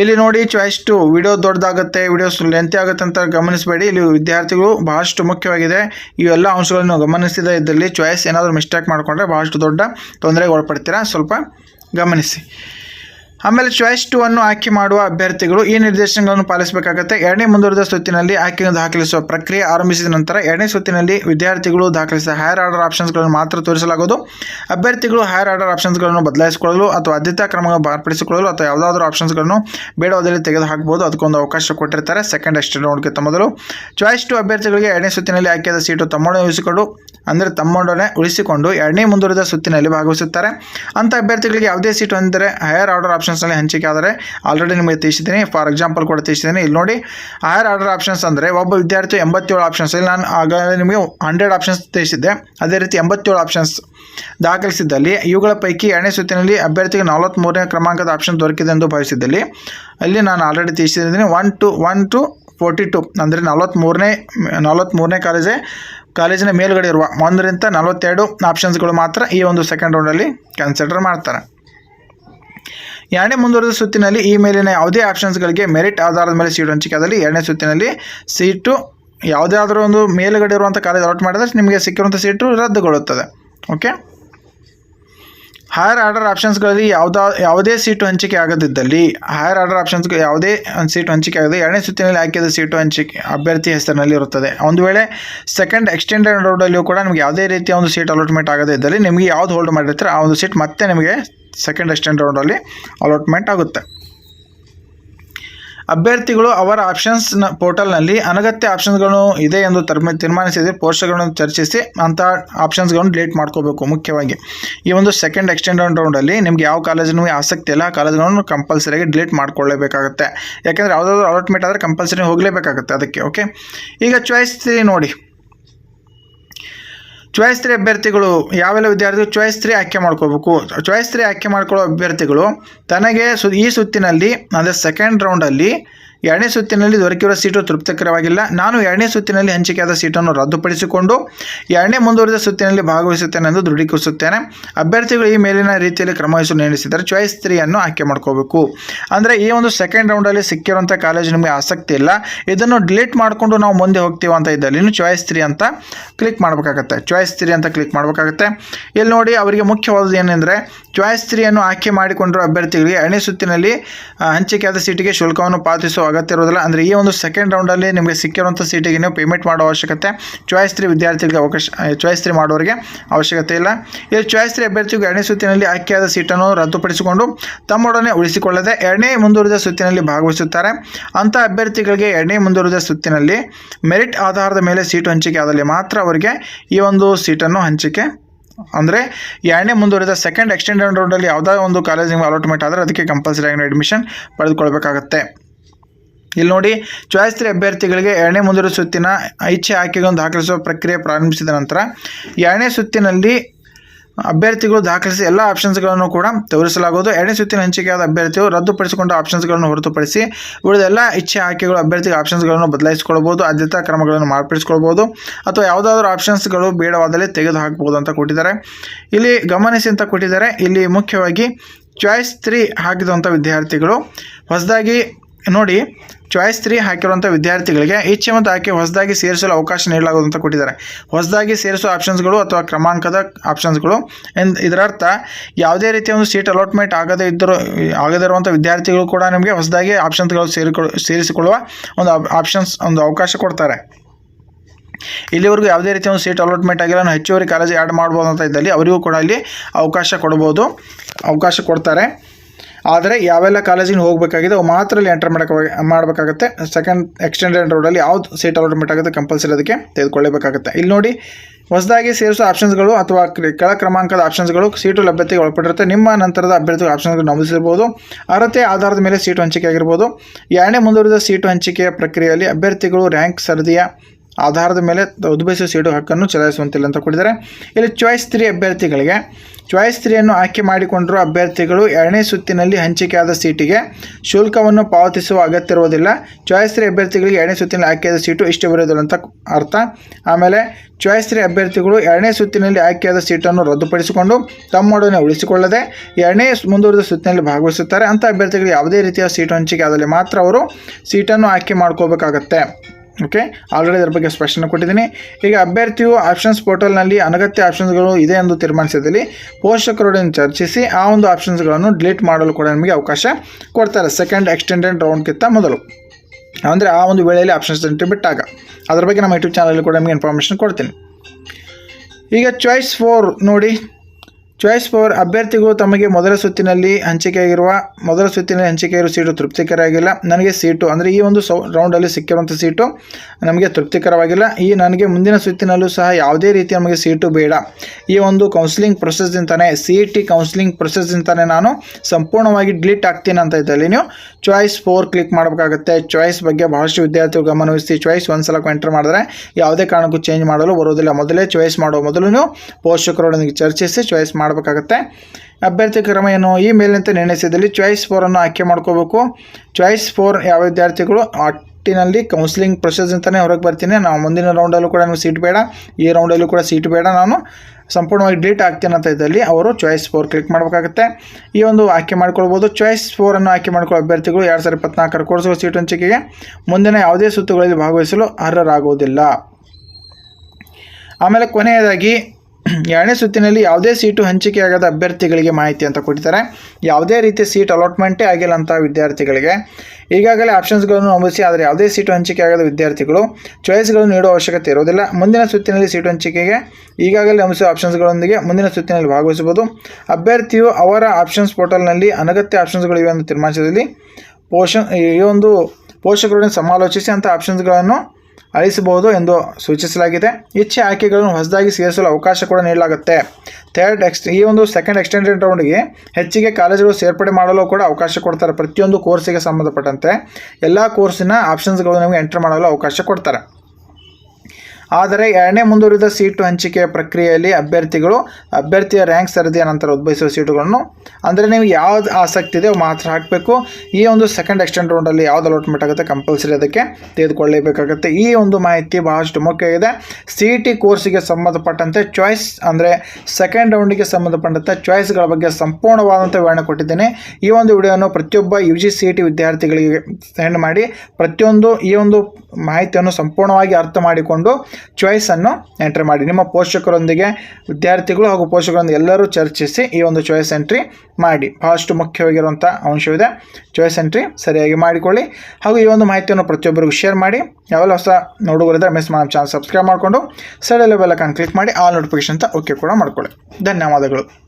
ಇಲ್ಲಿ ನೋಡಿ ಚಾಯ್ಸ್ ಟು ವಿಡಿಯೋ ದೊಡ್ಡದಾಗುತ್ತೆ ವಿಡಿಯೋಸ್ ಲೆಂತಿ ಆಗುತ್ತೆ ಅಂತ ಗಮನಿಸಬೇಡಿ. ಇಲ್ಲಿ ವಿದ್ಯಾರ್ಥಿಗಳು ಬಹಳಷ್ಟು ಮುಖ್ಯವಾಗಿದೆ. ಇವೆಲ್ಲ ಅಂಶಗಳನ್ನು ಗಮನಿಸಿದ ಇದರಲ್ಲಿ ಚಾಯ್ಸ್ ಏನಾದರೂ ಮಿಸ್ಟೇಕ್ ಮಾಡಿಕೊಂಡ್ರೆ ಬಹಳಷ್ಟು ದೊಡ್ಡ ತೊಂದರೆಗೆ ಒಳಪಡ್ತೀರಾ? ಸ್ವಲ್ಪ ಗಮನಿಸಿ. ಆಮೇಲೆ ಚಾಯ್ಸ್ ಟು ಅನ್ನು ಆಯ್ಕೆ ಮಾಡುವ ಅಭ್ಯರ್ಥಿಗಳು ಈ ನಿರ್ದೇಶನಗಳನ್ನು ಪಾಲಿಸಬೇಕಾಗುತ್ತೆ. ಎರಡನೇ ಮುಂದುವರಿದ ಸುತ್ತಿನಲ್ಲಿ ಆಯ್ಕೆಯನ್ನು ದಾಖಲಿಸುವ ಪ್ರಕ್ರಿಯೆ ಆರಂಭಿಸಿದ ನಂತರ ಎರಡನೇ ಸುತ್ತಿನಲ್ಲಿ ವಿದ್ಯಾರ್ಥಿಗಳು ದಾಖಲಿಸಿದ ಹೈಯರ್ ಆರ್ಡರ್ ಆಪ್ಷನ್ಸ್ಗಳನ್ನು ಮಾತ್ರ ತೋರಿಸಲಾಗುವುದು. ಅಭ್ಯರ್ಥಿಗಳು ಹೈಯರ್ ಆರ್ಡರ್ ಆಪ್ಷನ್ಸ್ಗಳನ್ನು ಬದಲಾಯಿಸಿಕೊಳ್ಳಲು ಅಥವಾ ಆದ್ಯತಾ ಕ್ರಮಗಳನ್ನು ಮಾರ್ಪಡಿಸಿಕೊಳ್ಳಲು ಅಥವಾ ಯಾವುದಾದ್ರೂ ಆಪ್ಷನ್ಸ್ಗಳನ್ನು ಬೇಡವಾದಲ್ಲಿ ತೆಗೆದು ಹಾಕಬಹುದು ಅದಕ್ಕೊಂದು ಅವಕಾಶ ಕೊಟ್ಟಿರ್ತಾರೆ ಸೆಕೆಂಡ್ ಎಕ್ಸ್ಟೆಂಡ್ ನೋಡ್ಕಿಂತ ತಮ್ಮದಲು. ಚಾಯ್ಸ್ ಟು ಅಭ್ಯರ್ಥಿಗಳಿಗೆ ಎರಡನೇ ಸುತ್ತಿನಲ್ಲಿ ಆಯ್ಕೆಯಾದ ಸೀಟು ತಮ್ಮೊಡನೆ ಉಳಿಸಿಕೊಂಡು, ಅಂದರೆ ತಮ್ಮೊಡನೆ ಉಳಿಸಿಕೊಂಡು ಎರಡನೇ ಮುಂದುವರಿದ ಸುತ್ತಿನಲ್ಲಿ ಭಾಗವಹಿಸುತ್ತಾರೆ. ಅಂಥ ಅಭ್ಯರ್ಥಿಗಳಿಗೆ ಯಾವುದೇ ಸೀಟು ಅಂದರೆ ಹೈಯರ್ ಆರ್ಡರ್ ಆಪ್ಷನ್ಸ್ನಲ್ಲಿ ಹಂಚಿಕೆ ಆದರೆ ಆಲ್ರೆಡಿ ನಿಮಗೆ ತಿಳಿಸಿದ್ದೀನಿ. ಫಾರ್ ಎಕ್ಸಾಂಪಲ್ ಕೂಡ ತಿಳಿಸಿದ್ದೀನಿ. ಇಲ್ಲಿ ನೋಡಿ ಹೈಯರ್ ಆರ್ಡರ್ ಆಪ್ಷನ್ಸ್ ಅಂದರೆ ಒಬ್ಬ ವಿದ್ಯಾರ್ಥಿ ಎಂಬತ್ತೇಳು ಆಪ್ಷನ್ಸ್ ಅಲ್ಲಿ ನಾನು ಆಗ ನಿಮಗೆ ಹಂಡ್ರೆಡ್ ಆಪ್ಷನ್ಸ್ ತಿಳಿಸಿದ್ದೆ. ಅದೇ ರೀತಿ ಎಂಬತ್ತೇಳು ಆಪ್ಷನ್ಸ್ ದಾಖಲಿಸಿದ್ದಲ್ಲಿ ಇವುಗಳ ಪೈಕಿ ಎರಡನೇ ಸುತ್ತಿನಲ್ಲಿ ಅಭ್ಯರ್ಥಿಗೆ ನಲವತ್ತ್ಮೂರನೇ ಕ್ರಮಾಂಕದ ಆಪ್ಷನ್ ದೊರಕಿದೆ ಎಂದು ಭಾವಿಸಿದ್ದಲ್ಲಿ. ಅಲ್ಲಿ ನಾನು already ತಿಳಿಸಿದ್ದೀನಿ. One two one two forty two ಅಂದರೆ ನಲವತ್ತ್ಮೂರನೇ ನಲವತ್ತ್ಮೂರನೇ ಕಾಲೇಜೇ ಕಾಲೇಜಿನ ಮೇಲುಗಡೆ ಇರುವ ಒಂದರಿಂದ ನಲವತ್ತೆರಡು ಆಪ್ಷನ್ಸ್ಗಳು ಮಾತ್ರ ಈ ಒಂದು ಸೆಕೆಂಡ್ ರೌಂಡಲ್ಲಿ ಕನ್ಸಿಡರ್ ಮಾಡ್ತಾರೆ. ಎರಡನೇ ಮುಂದುವರೆದ ಸುತ್ತಿನಲ್ಲಿ ಈ ಮೇಲಿನ ಯಾವುದೇ ಆಪ್ಷನ್ಸ್ಗಳಿಗೆ ಮೆರಿಟ್ ಆಧಾರದ ಮೇಲೆ ಸೀಟು ಹಂಚಿಕೆಯಾದಲ್ಲಿ ಎರಡನೇ ಸುತ್ತಿನಲ್ಲಿ ಸೀಟು ಯಾವುದೇ ಆದರೂ ಒಂದು ಮೇಲುಗಡೆ ಇರುವಂಥ ಕಾಲೇಜ್ ಅಲಾಟ್ ಮಾಡಿದ್ರೆ ನಿಮಗೆ ಸಿಕ್ಕಿರುವಂಥ ಸೀಟು ರದ್ದುಗೊಳ್ಳುತ್ತದೆ. ಓಕೆ ಹೈಯರ್ ಆರ್ಡರ್ ಆಪ್ಷನ್ಸ್ಗಳಲ್ಲಿ ಯಾವುದಾ, ಯಾವುದೇ ಸೀಟು ಹಂಚಿಕೆ ಆಗದಿದ್ದಲ್ಲಿ ಹೈಯರ್ ಆರ್ಡರ್ ಆಪ್ಷನ್ಸ್ಗೆ ಯಾವುದೇ ಒಂದು ಸೀಟು ಹಂಚಿಕೆ ಆಗದೆ ಎರಡನೇ ಸುತ್ತಿನಲ್ಲಿ ಆಯ್ಕೆದ ಸೀಟು ಹಂಚಿಕೆ ಅಭ್ಯರ್ಥಿ ಹೆಸರಿನಲ್ಲಿ ಇರುತ್ತದೆ. ಒಂದು ವೇಳೆ ಸೆಕೆಂಡ್ ಎಕ್ಸ್ಟೆಂಡೆಡ್ ರೋಡಲ್ಲಿಯೂ ಕೂಡ ನಿಮಗೆ ಯಾವುದೇ ರೀತಿಯ ಒಂದು ಸೀಟ್ ಅಲಾಟ್ಮೆಂಟ್ ಆಗದೇ ಇದ್ದಲ್ಲಿ ನಿಮಗೆ ಯಾವ್ದು ಹೋಲ್ಡ್ ಮಾಡಿರ್ತಾರೆ ಆ ಒಂದು ಸೀಟ್ ಮತ್ತೆ ನಿಮಗೆ ಸೆಕೆಂಡ್ ಎಕ್ಸ್ಟೆಂಡ್ ರೌಂಡಲ್ಲಿ ಅಲಾಟ್ಮೆಂಟ್ ಆಗುತ್ತೆ. ಅಭ್ಯರ್ಥಿಗಳು ಅವರ ಆಪ್ಷನ್ಸ್ನ ಪೋರ್ಟಲ್ನಲ್ಲಿ ಅನಗತ್ಯ ಆಪ್ಷನ್ಸ್ಗಳು ಇದೆ ಎಂದು ತರ್ಮ, ತೀರ್ಮಾನಿಸಿದರೆ ಪೋಸ್ಟ್ಗಳನ್ನು ಚರ್ಚಿಸಿ ಅಂಥ ಆಪ್ಷನ್ಸ್ಗಳನ್ನು ಡಿಲೀಟ್ ಮಾಡ್ಕೋಬೇಕು ಮುಖ್ಯವಾಗಿ. ಈ ಒಂದು ಸೆಕೆಂಡ್ ಎಕ್ಸ್ಟೆಂಡ್ ರೌಂಡಲ್ಲಿ ನಿಮಗೆ ಯಾವ ಕಾಲೇಜಿನ ಆಸಕ್ತಿ ಇಲ್ಲ ಕಾಲೇಜ್ಗಳನ್ನು ಕಂಪಲ್ಸರಿಯಾಗಿ ಡಿಲೀಟ್ ಮಾಡ್ಕೊಳ್ಳೇಬೇಕಾಗುತ್ತೆ. ಯಾಕೆಂದರೆ ಯಾವುದಾದ್ರೂ ಅಲಾಟ್ಮೆಂಟ್ ಆದರೆ ಕಂಪಲ್ಸರಿ ಹೋಗಲೇಬೇಕಾಗುತ್ತೆ ಅದಕ್ಕೆ ಓಕೆ ಈಗ ಚಾಯ್ಸ್ ನೋಡಿ. ಚಾಯ್ಸ್ ತ್ರೀ ಅಭ್ಯರ್ಥಿಗಳು, ಯಾವೆಲ್ಲ ವಿದ್ಯಾರ್ಥಿಗಳು ಚಾಯ್ಸ್ ತ್ರೀ ಆಯ್ಕೆ ಮಾಡ್ಕೋಬೇಕು ಚಾಯ್ಸ್ ತ್ರೀ ಆಯ್ಕೆ ಮಾಡ್ಕೊಳ್ಳೋ ಅಭ್ಯರ್ಥಿಗಳು, ತನಗೆ ಸು ಈ ಸುತ್ತಿನಲ್ಲಿ, ಅಂದರೆ ಸೆಕೆಂಡ್ ರೌಂಡಲ್ಲಿ ಎರಡನೇ ಸುತ್ತಿನಲ್ಲಿ ದೊರಕಿರುವ ಸೀಟು ತೃಪ್ತಿಕರವಾಗಿಲ್ಲ. ನಾನು ಎರಡನೇ ಸುತ್ತಿನಲ್ಲಿ ಹಂಚಿಕೆಯಾದ ಸೀಟನ್ನು ರದ್ದುಪಡಿಸಿಕೊಂಡು ಎರಡನೇ ಮುಂದುವರಿದ ಸುತ್ತಿನಲ್ಲಿ ಭಾಗವಹಿಸುತ್ತೇನೆ ಎಂದು ದೃಢೀಕರಿಸುತ್ತೇನೆ. ಅಭ್ಯರ್ಥಿಗಳು ಈ ಮೇಲಿನ ರೀತಿಯಲ್ಲಿ ಕ್ರಮವಹಿಸಲು ನಿರ್ಣಯಿಸಿದ್ದಾರೆ ಚಾಯ್ಸ್ ತ್ರೀಯನ್ನು ಆಯ್ಕೆ ಮಾಡ್ಕೋಬೇಕು. ಅಂದರೆ ಈ ಒಂದು ಸೆಕೆಂಡ್ ರೌಂಡಲ್ಲಿ ಸಿಕ್ಕಿರುವಂಥ ಕಾಲೇಜ್ ನಿಮಗೆ ಆಸಕ್ತಿ ಇಲ್ಲ. ಇದನ್ನು ಡಿಲೀಟ್ ಮಾಡಿಕೊಂಡು ನಾವು ಮುಂದೆ ಹೋಗ್ತೀವಿ ಅಂತ ಇದ್ದಲ್ಲಿ ಇನ್ನು ಚಾಯ್ಸ್ ತ್ರೀ ಅಂತ ಕ್ಲಿಕ್ ಮಾಡಬೇಕಾಗತ್ತೆ. ಚಾಯ್ಸ್ ತ್ರೀ ಅಂತ ಕ್ಲಿಕ್ ಮಾಡಬೇಕಾಗತ್ತೆ. ಇಲ್ಲಿ ನೋಡಿ ಅವರಿಗೆ ಮುಖ್ಯವಾದದ್ದು ಏನೆಂದರೆ ಚಾಯ್ಸ್ ತ್ರೀಯನ್ನು ಆಯ್ಕೆ ಮಾಡಿಕೊಂಡಿರುವ ಅಭ್ಯರ್ಥಿಗಳಿಗೆ ಎರಡನೇ ಸುತ್ತಿನಲ್ಲಿ ಹಂಚಿಕೆಯಾದ ಸೀಟಿಗೆ ಶುಲ್ಕವನ್ನು ಪಾವತಿಸುವ ಅಗತ್ಯ ಇರೋದಿಲ್ಲ ಅಂದರೆ ಈ ಒಂದು ಸೆಕೆಂಡ್ ರೌಂಡಲ್ಲಿ ನಿಮಗೆ ಸಿಕ್ಕಿರುವಂಥ ಸೀಟಿಗೆ ನೀವು ಪೇಮೆಂಟ್ ಮಾಡೋ ಅವಶ್ಯಕತೆ ಚಾಯ್ಸ್ ತ್ರೀ ವಿದ್ಯಾರ್ಥಿಗಳಿಗೆ ಅವಕಾಶ ಚಾಯ್ಸ್ ತ್ರೀ ಮಾಡೋರಿಗೆ ಅವಶ್ಯಕತೆ ಇಲ್ಲ. ಇಲ್ಲಿ ಚಾಯ್ಸ್ ತ್ರೀ ಅಭ್ಯರ್ಥಿಗಳು ಎರಡನೇ ಸುತ್ತಿನಲ್ಲಿ ಆಯ್ಕೆಯಾದ ಸೀಟನ್ನು ರದ್ದುಪಡಿಸಿಕೊಂಡು ತಮ್ಮೊಡನೆ ಉಳಿಸಿಕೊಳ್ಳದೆ ಎರಡನೇ ಮುಂದುವರಿದ ಸುತ್ತಿನಲ್ಲಿ ಭಾಗವಹಿಸುತ್ತಾರೆ. ಅಂಥ ಅಭ್ಯರ್ಥಿಗಳಿಗೆ ಎರಡನೇ ಮುಂದುವರಿದ ಸುತ್ತಿನಲ್ಲಿ ಮೆರಿಟ್ ಆಧಾರದ ಮೇಲೆ ಸೀಟು ಹಂಚಿಕೆ ಆದಲ್ಲಿ ಮಾತ್ರ ಅವರಿಗೆ ಈ ಒಂದು ಸೀಟನ್ನು ಹಂಚಿಕೆ, ಅಂದರೆ ಎರಡನೇ ಮುಂದುವರಿದ ಸೆಕೆಂಡ್ ಎಕ್ಸ್ಟೆಂಡೆಡ್ ರೌಂಡಲ್ಲಿ ಯಾವುದೇ ಒಂದು ಕಾಲೇಜಿಗೆ ಅಲಾಟ್ಮೆಂಟ್ ಆದರೆ ಅದಕ್ಕೆ ಕಂಪಲ್ಸರಿ ಆಗಿ ಅಡ್ಮಿಷನ್ ಪಡೆದುಕೊಳ್ಬೇಕಾಗತ್ತೆ. ಇಲ್ಲಿ ನೋಡಿ ತ್ರೀ ಅಭ್ಯರ್ಥಿಗಳಿಗೆ ಎರಡನೇ ಮುಂದಿರುವ ಸುತ್ತಿನ ಇಚ್ಛೆ ಆಯ್ಕೆಗಳನ್ನು ದಾಖಲಿಸುವ ಪ್ರಕ್ರಿಯೆ ಪ್ರಾರಂಭಿಸಿದ ನಂತರ ಎರಡನೇ ಸುತ್ತಿನಲ್ಲಿ ಅಭ್ಯರ್ಥಿಗಳು ದಾಖಲಿಸಿ ಎಲ್ಲ ಆಪ್ಷನ್ಸ್ಗಳನ್ನು ಕೂಡ ತೋರಿಸಲಾಗುವುದು. ಎರಡನೇ ಸುತ್ತಿನ ಹಂಚಿಕೆಯಾದ ಅಭ್ಯರ್ಥಿಯು ರದ್ದುಪಡಿಸಿಕೊಂಡ ಆಪ್ಷನ್ಸ್ಗಳನ್ನು ಹೊರತುಪಡಿಸಿ ಉಳಿದ ಎಲ್ಲ ಇಚ್ಛೆ ಆಯ್ಕೆಗಳು ಅಭ್ಯರ್ಥಿಗೆ ಆಪ್ಷನ್ಸ್ಗಳನ್ನು ಬದಲಾಯಿಸಿಕೊಳ್ಬೋದು ಆದ್ಯತಾ ಕ್ರಮಗಳನ್ನು ಮಾರ್ಪಡಿಸಿಕೊಳ್ಬೋದು ಅಥವಾ ಯಾವುದಾದ್ರೂ ಆಪ್ಷನ್ಸ್ಗಳು ಬೇಡವಾದಲ್ಲಿ ತೆಗೆದು ಹಾಕಬಹುದು ಅಂತ ಕೊಟ್ಟಿದ್ದಾರೆ. ಇಲ್ಲಿ ಗಮನಿಸಿ ಅಂತ ಕೊಟ್ಟಿದ್ದಾರೆ. ಇಲ್ಲಿ ಮುಖ್ಯವಾಗಿ ಚಾಯ್ಸ್ ತ್ರೀ ಹಾಕಿದಂಥ ವಿದ್ಯಾರ್ಥಿಗಳು ಹೊಸದಾಗಿ ನೋಡಿ ಚಾಯ್ಸ್ ತ್ರೀ ಹಾಕಿರುವಂಥ ವಿದ್ಯಾರ್ಥಿಗಳಿಗೆ ಇಚ್ಛೆ ಮತ್ತು ಆಯ್ಕೆ ಹೊಸದಾಗಿ ಸೇರಿಸಲು ಅವಕಾಶ ನೀಡಲಾಗುವುದು ಅಂತ ಕೊಟ್ಟಿದ್ದಾರೆ. ಹೊಸದಾಗಿ ಸೇರಿಸುವ ಆಪ್ಷನ್ಸ್ಗಳು ಅಥವಾ ಕ್ರಮಾಂಕದ ಆಪ್ಷನ್ಸ್ಗಳು ಇದರ ಇದರರ್ಥ, ಯಾವುದೇ ರೀತಿಯ ಒಂದು ಸೀಟ್ ಅಲಾಟ್ಮೆಂಟ್ ಆಗದೇ ಇದ್ದರೂ, ಆಗದೇ ಇರುವಂಥ ವಿದ್ಯಾರ್ಥಿಗಳು ಕೂಡ ನಿಮಗೆ ಹೊಸದಾಗಿ ಆಪ್ಷನ್ಸ್ಗಳು ಸೇರಿಕೊಳ್ಳ ಸೇರಿಸಿಕೊಳ್ಳುವ ಒಂದು ಆಪ್ಷನ್ಸ್ ಒಂದು ಅವಕಾಶ ಕೊಡ್ತಾರೆ. ಇಲ್ಲಿವರೆಗೂ ಯಾವುದೇ ರೀತಿಯ ಒಂದು ಸೀಟ್ ಅಲಾಟ್ಮೆಂಟ್ ಆಗಿಲ್ಲ. ಹೆಚ್ಚುವರಿ ಕಾಲೇಜ್ ಆ್ಯಡ್ ಮಾಡ್ಬೋದು ಅಂತ ಇದ್ದಲ್ಲಿ ಅವರಿಗೂ ಕೂಡ ಇಲ್ಲಿ ಅವಕಾಶ ಕೊಡ್ಬೋದು. ಅವಕಾಶ ಕೊಡ್ತಾರೆ. ಆದರೆ ಯಾವೆಲ್ಲ ಕಾಲೇಜಿಗೆ ಹೋಗಬೇಕಾಗಿದೆ ಅವು ಮಾತ್ರ ಅಲ್ಲಿ ಎಂಟರ್ ಮಾಡಕ್ಕೆ ಮಾಡಬೇಕಾಗುತ್ತೆ. ಸೆಕೆಂಡ್ ಎಕ್ಸ್ಟೆಂಡೆಡ್ ರೋಡಲ್ಲಿ ಯಾವ್ದು ಸೀಟ್ ಅಲಾಟ್ಮೆಂಟ್ ಆಗುತ್ತೆ ಕಂಪಲ್ಸರಿ ಅದಕ್ಕೆ ತೆಗೆದುಕೊಳ್ಳಬೇಕಾಗುತ್ತೆ. ಇಲ್ಲಿ ನೋಡಿ, ಹೊಸದಾಗಿ ಸೇರಿಸೋ ಆಪ್ಷನ್ಸ್ಗಳು ಅಥವಾ ಕೆಳ ಕ್ರಮಾಂಕದ ಆಪ್ಷನ್ಸ್ಗಳು ಸೀಟು ಲಭ್ಯತೆಗೆ ಒಳಪಟ್ಟಿರುತ್ತೆ. ನಿಮ್ಮ ನಂತರದ ಅಭ್ಯರ್ಥಿ ಆಪ್ಷನ್ಗಳು ನಮೂದಿಸಿರ್ಬೋದು. ಅರ್ಹತೆ ಆಧಾರದ ಮೇಲೆ ಸೀಟು ಹಂಚಿಕೆ ಆಗಿರ್ಬೋದು. ಎರಡನೇ ಮುಂದುವರಿದ ಸೀಟು ಹಂಚಿಕೆಯ ಪ್ರಕ್ರಿಯೆಯಲ್ಲಿ ಅಭ್ಯರ್ಥಿಗಳು ರ್ಯಾಂಕ್ ಸರದಿಯ ಆಧಾರದ ಮೇಲೆ ಉದ್ಭವಿಸುವ ಸೀಟು ಹಕ್ಕನ್ನು ಚಲಾಯಿಸುವಂತಿಲ್ಲ ಅಂತ ಕೊಟ್ಟಿದ್ದಾರೆ. ಇಲ್ಲಿ ಚಾಯ್ಸ್ ತ್ರೀ ಅಭ್ಯರ್ಥಿಗಳಿಗೆ ಚಾಯ್ಸ್ ತ್ರೀಯನ್ನು ಆಯ್ಕೆ ಮಾಡಿಕೊಂಡಿರುವ ಅಭ್ಯರ್ಥಿಗಳು ಎರಡನೇ ಸುತ್ತಿನಲ್ಲಿ ಹಂಚಿಕೆಯಾದ ಸೀಟಿಗೆ ಶುಲ್ಕವನ್ನು ಪಾವತಿಸುವ ಅಗತ್ಯ ಇರುವುದಿಲ್ಲ ಚಾಯ್ಸ್ ತ್ರೀ ಅಭ್ಯರ್ಥಿಗಳಿಗೆ ಎರಡನೇ ಸುತ್ತಿನಲ್ಲಿ ಆಯ್ಕೆಯಾದ ಸೀಟು ಇಷ್ಟ ಬರೋದಿಲ್ಲ ಅಂತ ಅರ್ಥ. ಆಮೇಲೆ ಚಾಯ್ಸ್ ತ್ರೀ ಅಭ್ಯರ್ಥಿಗಳು ಎರಡನೇ ಸುತ್ತಿನಲ್ಲಿ ಆಯ್ಕೆಯಾದ ಸೀಟನ್ನು ರದ್ದುಪಡಿಸಿಕೊಂಡು ತಮ್ಮೊಡನೆ ಉಳಿಸಿಕೊಳ್ಳದೆ ಎರಡನೇ ಮುಂದುವರಿದ ಸುತ್ತಿನಲ್ಲಿ ಭಾಗವಹಿಸುತ್ತಾರೆ. ಅಂಥ ಅಭ್ಯರ್ಥಿಗಳು ಯಾವುದೇ ರೀತಿಯ ಸೀಟು ಹಂಚಿಕೆ ಆದಲ್ಲಿ ಮಾತ್ರ ಅವರು ಸೀಟನ್ನು ಆಯ್ಕೆ ಮಾಡ್ಕೋಬೇಕಾಗತ್ತೆ. ಓಕೆ ಆಲ್ರೆಡಿ ಅದರ ಬಗ್ಗೆ ಸ್ಪಷ್ಟನೆ ಕೊಟ್ಟಿದ್ದೀನಿ. ಈಗ ಅಭ್ಯರ್ಥಿಯು ಆಪ್ಷನ್ಸ್ ಪೋರ್ಟಲ್ನಲ್ಲಿ ಅನಗತ್ಯ ಆಪ್ಷನ್ಸ್ಗಳು ಇದೆ ಎಂದು ತೀರ್ಮಾನಿಸಿದಲ್ಲಿ ಪೋಷಕರೊಡನೆ ಚರ್ಚಿಸಿ ಆ ಒಂದು ಆಪ್ಷನ್ಸ್ಗಳನ್ನು ಡಿಲೀಟ್ ಮಾಡಲು ಕೂಡ ನಿಮಗೆ ಅವಕಾಶ ಕೊಡ್ತಾರೆ. ಸೆಕೆಂಡ್ ಎಕ್ಸ್ಟೆಂಡೆಡ್ ರೌಂಡ್ಗಿಂತ ಮೊದಲು. ಅಂದರೆ ಆ ಒಂದು ವೇಳೆಯಲ್ಲಿ ಆಪ್ಷನ್ಸ್ ಬಿಟ್ಟಾಗ ಅದರ ಬಗ್ಗೆ ನಮ್ಮ ಯೂಟ್ಯೂಬ್ ಚಾನಲಲ್ಲಿ ಕೂಡ ನಿಮಗೆ ಇನ್ಫಾರ್ಮೇಷನ್ ಕೊಡ್ತೀನಿ. ಈಗ ಚಾಯ್ಸ್ ಫೋರ್ ನೋಡಿ. ಚಾಯ್ಸ್ ಪವರ್ ಅಭ್ಯರ್ಥಿಗೂ ತಮಗೆ ಮೊದಲ ಸುತ್ತಿನಲ್ಲಿ ಹಂಚಿಕೆಯಾಗಿರುವ ಮೊದಲ ಸುತ್ತಿನಲ್ಲಿ ಹಂಚಿಕೆಯಿರುವ ಸೀಟು ತೃಪ್ತಿಕರವಾಗಿಲ್ಲ ನನಗೆ ಸೀಟು ಅಂದರೆ ಈ ಒಂದು ಸೌ ರೌಂಡಲ್ಲಿ ಸಿಕ್ಕಿರುವಂಥ ಸೀಟು ನಮಗೆ ತೃಪ್ತಿಕರವಾಗಿಲ್ಲ. ಈ ನನಗೆ ಮುಂದಿನ ಸುತ್ತಿನಲ್ಲೂ ಸಹ ಯಾವುದೇ ರೀತಿ ನಮಗೆ ಸೀಟು ಬೇಡ. ಈ ಒಂದು ಕೌನ್ಸಿಲಿಂಗ್ ಪ್ರೊಸೆಸ್ದಿಂದನೇ ಸಿ ಇ ಟಿ ಕೌನ್ಸಿಲಿಂಗ್ ಪ್ರೊಸೆಸ್ದಿಂದನೇ ನಾನು ಸಂಪೂರ್ಣವಾಗಿ ಡಿಲೀಟ್ ಆಗ್ತೀನಿ ಅಂತ ಇದ್ದಲ್ಲಿ ನೀವು ಚಾಯ್ಸ್ ಫೋರ್ ಕ್ಲಿಕ್ ಮಾಡಬೇಕಾಗುತ್ತೆ. ಚಾಯ್ಸ್ ಬಗ್ಗೆ ಬಹಳಷ್ಟು ವಿದ್ಯಾರ್ಥಿಗಳು ಗಮನವಹಿಸಿ ಚಾಯ್ಸ್ ಒಂದು ಸಲ ಎಂಟರ್ ಮಾಡಿದ್ರೆ ಯಾವುದೇ ಕಾರಣಕ್ಕೂ ಚೇಂಜ್ ಮಾಡಲು ಬರೋದಿಲ್ಲ ಮೊದಲೇ ಚಾಯ್ಸ್ ಮಾಡೋ ಮೊದಲು ಪೋಷಕರೊಡನೆ ಚರ್ಚಿಸಿ ಚಾಯ್ಸ್ ಮಾಡಬೇಕಾಗುತ್ತೆ. ಅಭ್ಯರ್ಥಿ ಕ್ರಮ ಏನು ಈ ಮೇಲಿನಂತೆ ನಿರ್ಣಯಿಸಿದಲ್ಲಿ ಚಾಯ್ಸ್ ಫೋರನ್ನು ಆಯ್ಕೆ ಮಾಡ್ಕೋಬೇಕು. ಚಾಯ್ಸ್ ಫೋರ್ ಯಾವ ವಿದ್ಯಾರ್ಥಿಗಳು ಒಟ್ಟಿನಲ್ಲಿ ಕೌನ್ಸಿಲಿಂಗ್ ಪ್ರೊಸೆಸ್ ಅಂತಲೇ ಹೊರಗೆ ಬರ್ತೀನಿ. ನಾವು ಮುಂದಿನ ರೌಂಡಲ್ಲೂ ಕೂಡ ಸೀಟ್ ಬೇಡ. ಈ ರೌಂಡಲ್ಲೂ ಕೂಡ ಸೀಟ್ ಬೇಡ. ನಾನು ಸಂಪೂರ್ಣವಾಗಿ ಡಿಲೀಟ್ ಆಗ್ತೇನೆ ಅಂತ ಇದ್ದಲ್ಲಿ ಅವರು ಚಾಯ್ಸ್ ಫೋರ್ ಕ್ಲಿಕ್ ಮಾಡಬೇಕಾಗುತ್ತೆ. ಈ ಒಂದು ಆಯ್ಕೆ ಮಾಡ್ಕೊಳ್ಬೋದು. ಚಾಯ್ಸ್ ಫೋರನ್ನು ಆಯ್ಕೆ ಮಾಡ್ಕೊಳ್ಳೋ ಅಭ್ಯರ್ಥಿಗಳು ಎರಡು ಸಾವಿರದ ಇಪ್ಪತ್ನಾಲ್ಕರ ಕೋರ್ಸ್ಗಳ ಸೀಟ್ ಹಂಚಿಕೆಗೆ ಮುಂದಿನ ಯಾವುದೇ ಸುತ್ತುಗಳಲ್ಲಿ ಭಾಗವಹಿಸಲು ಅರ್ಹರಾಗುವುದಿಲ್ಲ. ಆಮೇಲೆ ಕೊನೆಯದಾಗಿ *clears throat* ಎರಡನೇ ಸುತ್ತಿನಲ್ಲಿ ಯಾವುದೇ ಸೀಟು ಹಂಚಿಕೆಯಾಗದ ಅಭ್ಯರ್ಥಿಗಳಿಗೆ ಮಾಹಿತಿ ಅಂತ ಕೊಟ್ಟಿದ್ದಾರೆ. ಯಾವುದೇ ರೀತಿಯ ಸೀಟ್ ಅಲಾಟ್ಮೆಂಟೇ ಆಗಿಲ್ಲ ಅಂತ ವಿದ್ಯಾರ್ಥಿಗಳಿಗೆ. ಈಗಾಗಲೇ ಆಪ್ಷನ್ಸ್ಗಳನ್ನು ನಮೂದಿಸಿ, ಆದರೆ ಯಾವುದೇ ಸೀಟು ಹಂಚಿಕೆಯಾಗದ ವಿದ್ಯಾರ್ಥಿಗಳು ಚಾಯ್ಸ್ಗಳನ್ನು ನೀಡುವ ಅವಶ್ಯಕತೆ ಇರುವುದಿಲ್ಲ. ಮುಂದಿನ ಸುತ್ತಿನಲ್ಲಿ ಸೀಟು ಹಂಚಿಕೆಗೆ ಈಗಾಗಲೇ ನಮಿಸುವ ಆಪ್ಷನ್ಸ್ಗಳೊಂದಿಗೆ ಮುಂದಿನ ಸುತ್ತಿನಲ್ಲಿ ಭಾಗವಹಿಸಬಹುದು. ಅಭ್ಯರ್ಥಿಯು ಅವರ ಆಪ್ಷನ್ಸ್ ಪೋರ್ಟಲ್ನಲ್ಲಿ ಅನಗತ್ಯ ಆಪ್ಷನ್ಸ್ಗಳಿವೆ ಎಂದು ತೀರ್ಮಾನಿಸಿದಲ್ಲಿ ಪೋಷ, ಈ ಒಂದು ಪೋಷಕರೊಡನೆ ಸಮಾಲೋಚಿಸಿ ಅಂಥ ಆಪ್ಷನ್ಸ್ಗಳನ್ನು ಅಳಿಸಬಹುದು ಎಂದು ಸೂಚಿಸಲಾಗಿದೆ. ಹೆಚ್ಚು ಆಯ್ಕೆಗಳನ್ನು ಹೊಸದಾಗಿ ಸೇರಿಸಲು ಅವಕಾಶ ಕೂಡ ನೀಡಲಾಗುತ್ತೆ. ಥರ್ಡ್ ಎಕ್ಸ್, ಈ ಒಂದು ಸೆಕೆಂಡ್ ಎಕ್ಸ್ಟೆಂಡೆಡ್ ರೌಂಡ್ಗೆ ಹೆಚ್ಚಿಗೆ ಕಾಲೇಜುಗಳು ಸೇರ್ಪಡೆ ಮಾಡಲು ಕೂಡ ಅವಕಾಶ ಕೊಡ್ತಾರೆ. ಪ್ರತಿಯೊಂದು ಕೋರ್ಸಿಗೆ ಸಂಬಂಧಪಟ್ಟಂತೆ ಎಲ್ಲ ಕೋರ್ಸಿನ ಆಪ್ಷನ್ಸ್ಗಳು ನಮಗೆ ಎಂಟರ್ ಮಾಡಲು ಅವಕಾಶ ಕೊಡ್ತಾರೆ. ಆದರೆ ಎರಡನೇ ಮುಂದುವರಿದ ಸೀಟು ಹಂಚಿಕೆಯ ಪ್ರಕ್ರಿಯೆಯಲ್ಲಿ ಅಭ್ಯರ್ಥಿಗಳು, ಅಭ್ಯರ್ಥಿಯ ರ್ಯಾಂಕ್ ಸರದಿಯ ನಂತರ ಉದ್ಭವಿಸುವ ಸೀಟುಗಳನ್ನು. ಅಂದರೆ ನೀವು ಯಾವ್ದು ಆಸಕ್ತಿ ಇದೆ ಮಾತ್ರ ಹಾಕಬೇಕು. ಈ ಒಂದು ಸೆಕೆಂಡ್ ಎಕ್ಸ್ಟೆಂಡ್ ರೌಂಡಲ್ಲಿ ಯಾವ್ದು ಅಲಾಟ್ಮೆಂಟ್ ಆಗುತ್ತೆ ಕಂಪಲ್ಸರಿ ಅದಕ್ಕೆ ತೆಗೆದುಕೊಳ್ಳಲೇಬೇಕಾಗುತ್ತೆ ಈ ಒಂದು ಮಾಹಿತಿ ಬಹಳಷ್ಟು ಮುಖ್ಯವಾಗಿದೆ ಸಿ ಟಿ ಕೋರ್ಸಿಗೆ ಸಂಬಂಧಪಟ್ಟಂತೆ ಚಾಯ್ಸ್ ಅಂದರೆ ಸೆಕೆಂಡ್ ರೌಂಡಿಗೆ ಸಂಬಂಧಪಟ್ಟಂತೆ ಚಾಯ್ಸ್ಗಳ ಬಗ್ಗೆ ಸಂಪೂರ್ಣವಾದಂಥ ವಿವರಣೆ ಕೊಟ್ಟಿದ್ದೇನೆ. ಈ ಒಂದು ವಿಡಿಯೋವನ್ನು ಪ್ರತಿಯೊಬ್ಬ ಯು ಜಿ ಸಿ ಟಿ ವಿದ್ಯಾರ್ಥಿಗಳಿಗೆ ಸೆಂಡ್ ಮಾಡಿ. ಪ್ರತಿಯೊಂದು ಈ ಒಂದು ಮಾಹಿತಿಯನ್ನು ಸಂಪೂರ್ಣವಾಗಿ ಅರ್ಥ ಮಾಡಿಕೊಂಡು ಚಾಯ್ಸನ್ನು ಎಂಟ್ರಿ ಮಾಡಿ. ನಿಮ್ಮ ಪೋಷಕರೊಂದಿಗೆ ವಿದ್ಯಾರ್ಥಿಗಳು ಹಾಗೂ ಪೋಷಕರೊಂದಿಗೆ ಎಲ್ಲರೂ ಚರ್ಚಿಸಿ ಈ ಒಂದು ಚಾಯ್ಸ್ ಎಂಟ್ರಿ ಮಾಡಿ. ಬಹಳಷ್ಟು ಮುಖ್ಯವಾಗಿರುವಂಥ ಅಂಶವಿದೆ. ಚಾಯ್ಸ್ ಎಂಟ್ರಿ ಸರಿಯಾಗಿ ಮಾಡಿಕೊಳ್ಳಿ. ಹಾಗೂ ಈ ಒಂದು ಮಾಹಿತಿಯನ್ನು ಪ್ರತಿಯೊಬ್ಬರಿಗೂ ಶೇರ್ ಮಾಡಿ. ಯಾವೆಲ್ಲ ಹೊಸ ನೋಡುಗರಿದ್ರೆ ಮಿಸ್ ಮಾಡೋ ಚಾನಲ್ ಸಬ್ಸ್ಕ್ರೈಬ್ ಮಾಡಿಕೊಂಡು ಸೈಡಲ್ಲಿ ಬೆಲ್ಲ ಕ್ಲಿಕ್ ಮಾಡಿ ಆಲ್ ನೋಟಿಫಿಕೇಶನ್ ಅಂತ ಓಕೆ ಕೂಡ ಮಾಡಿಕೊಳ್ಳಿ. ಧನ್ಯವಾದಗಳು.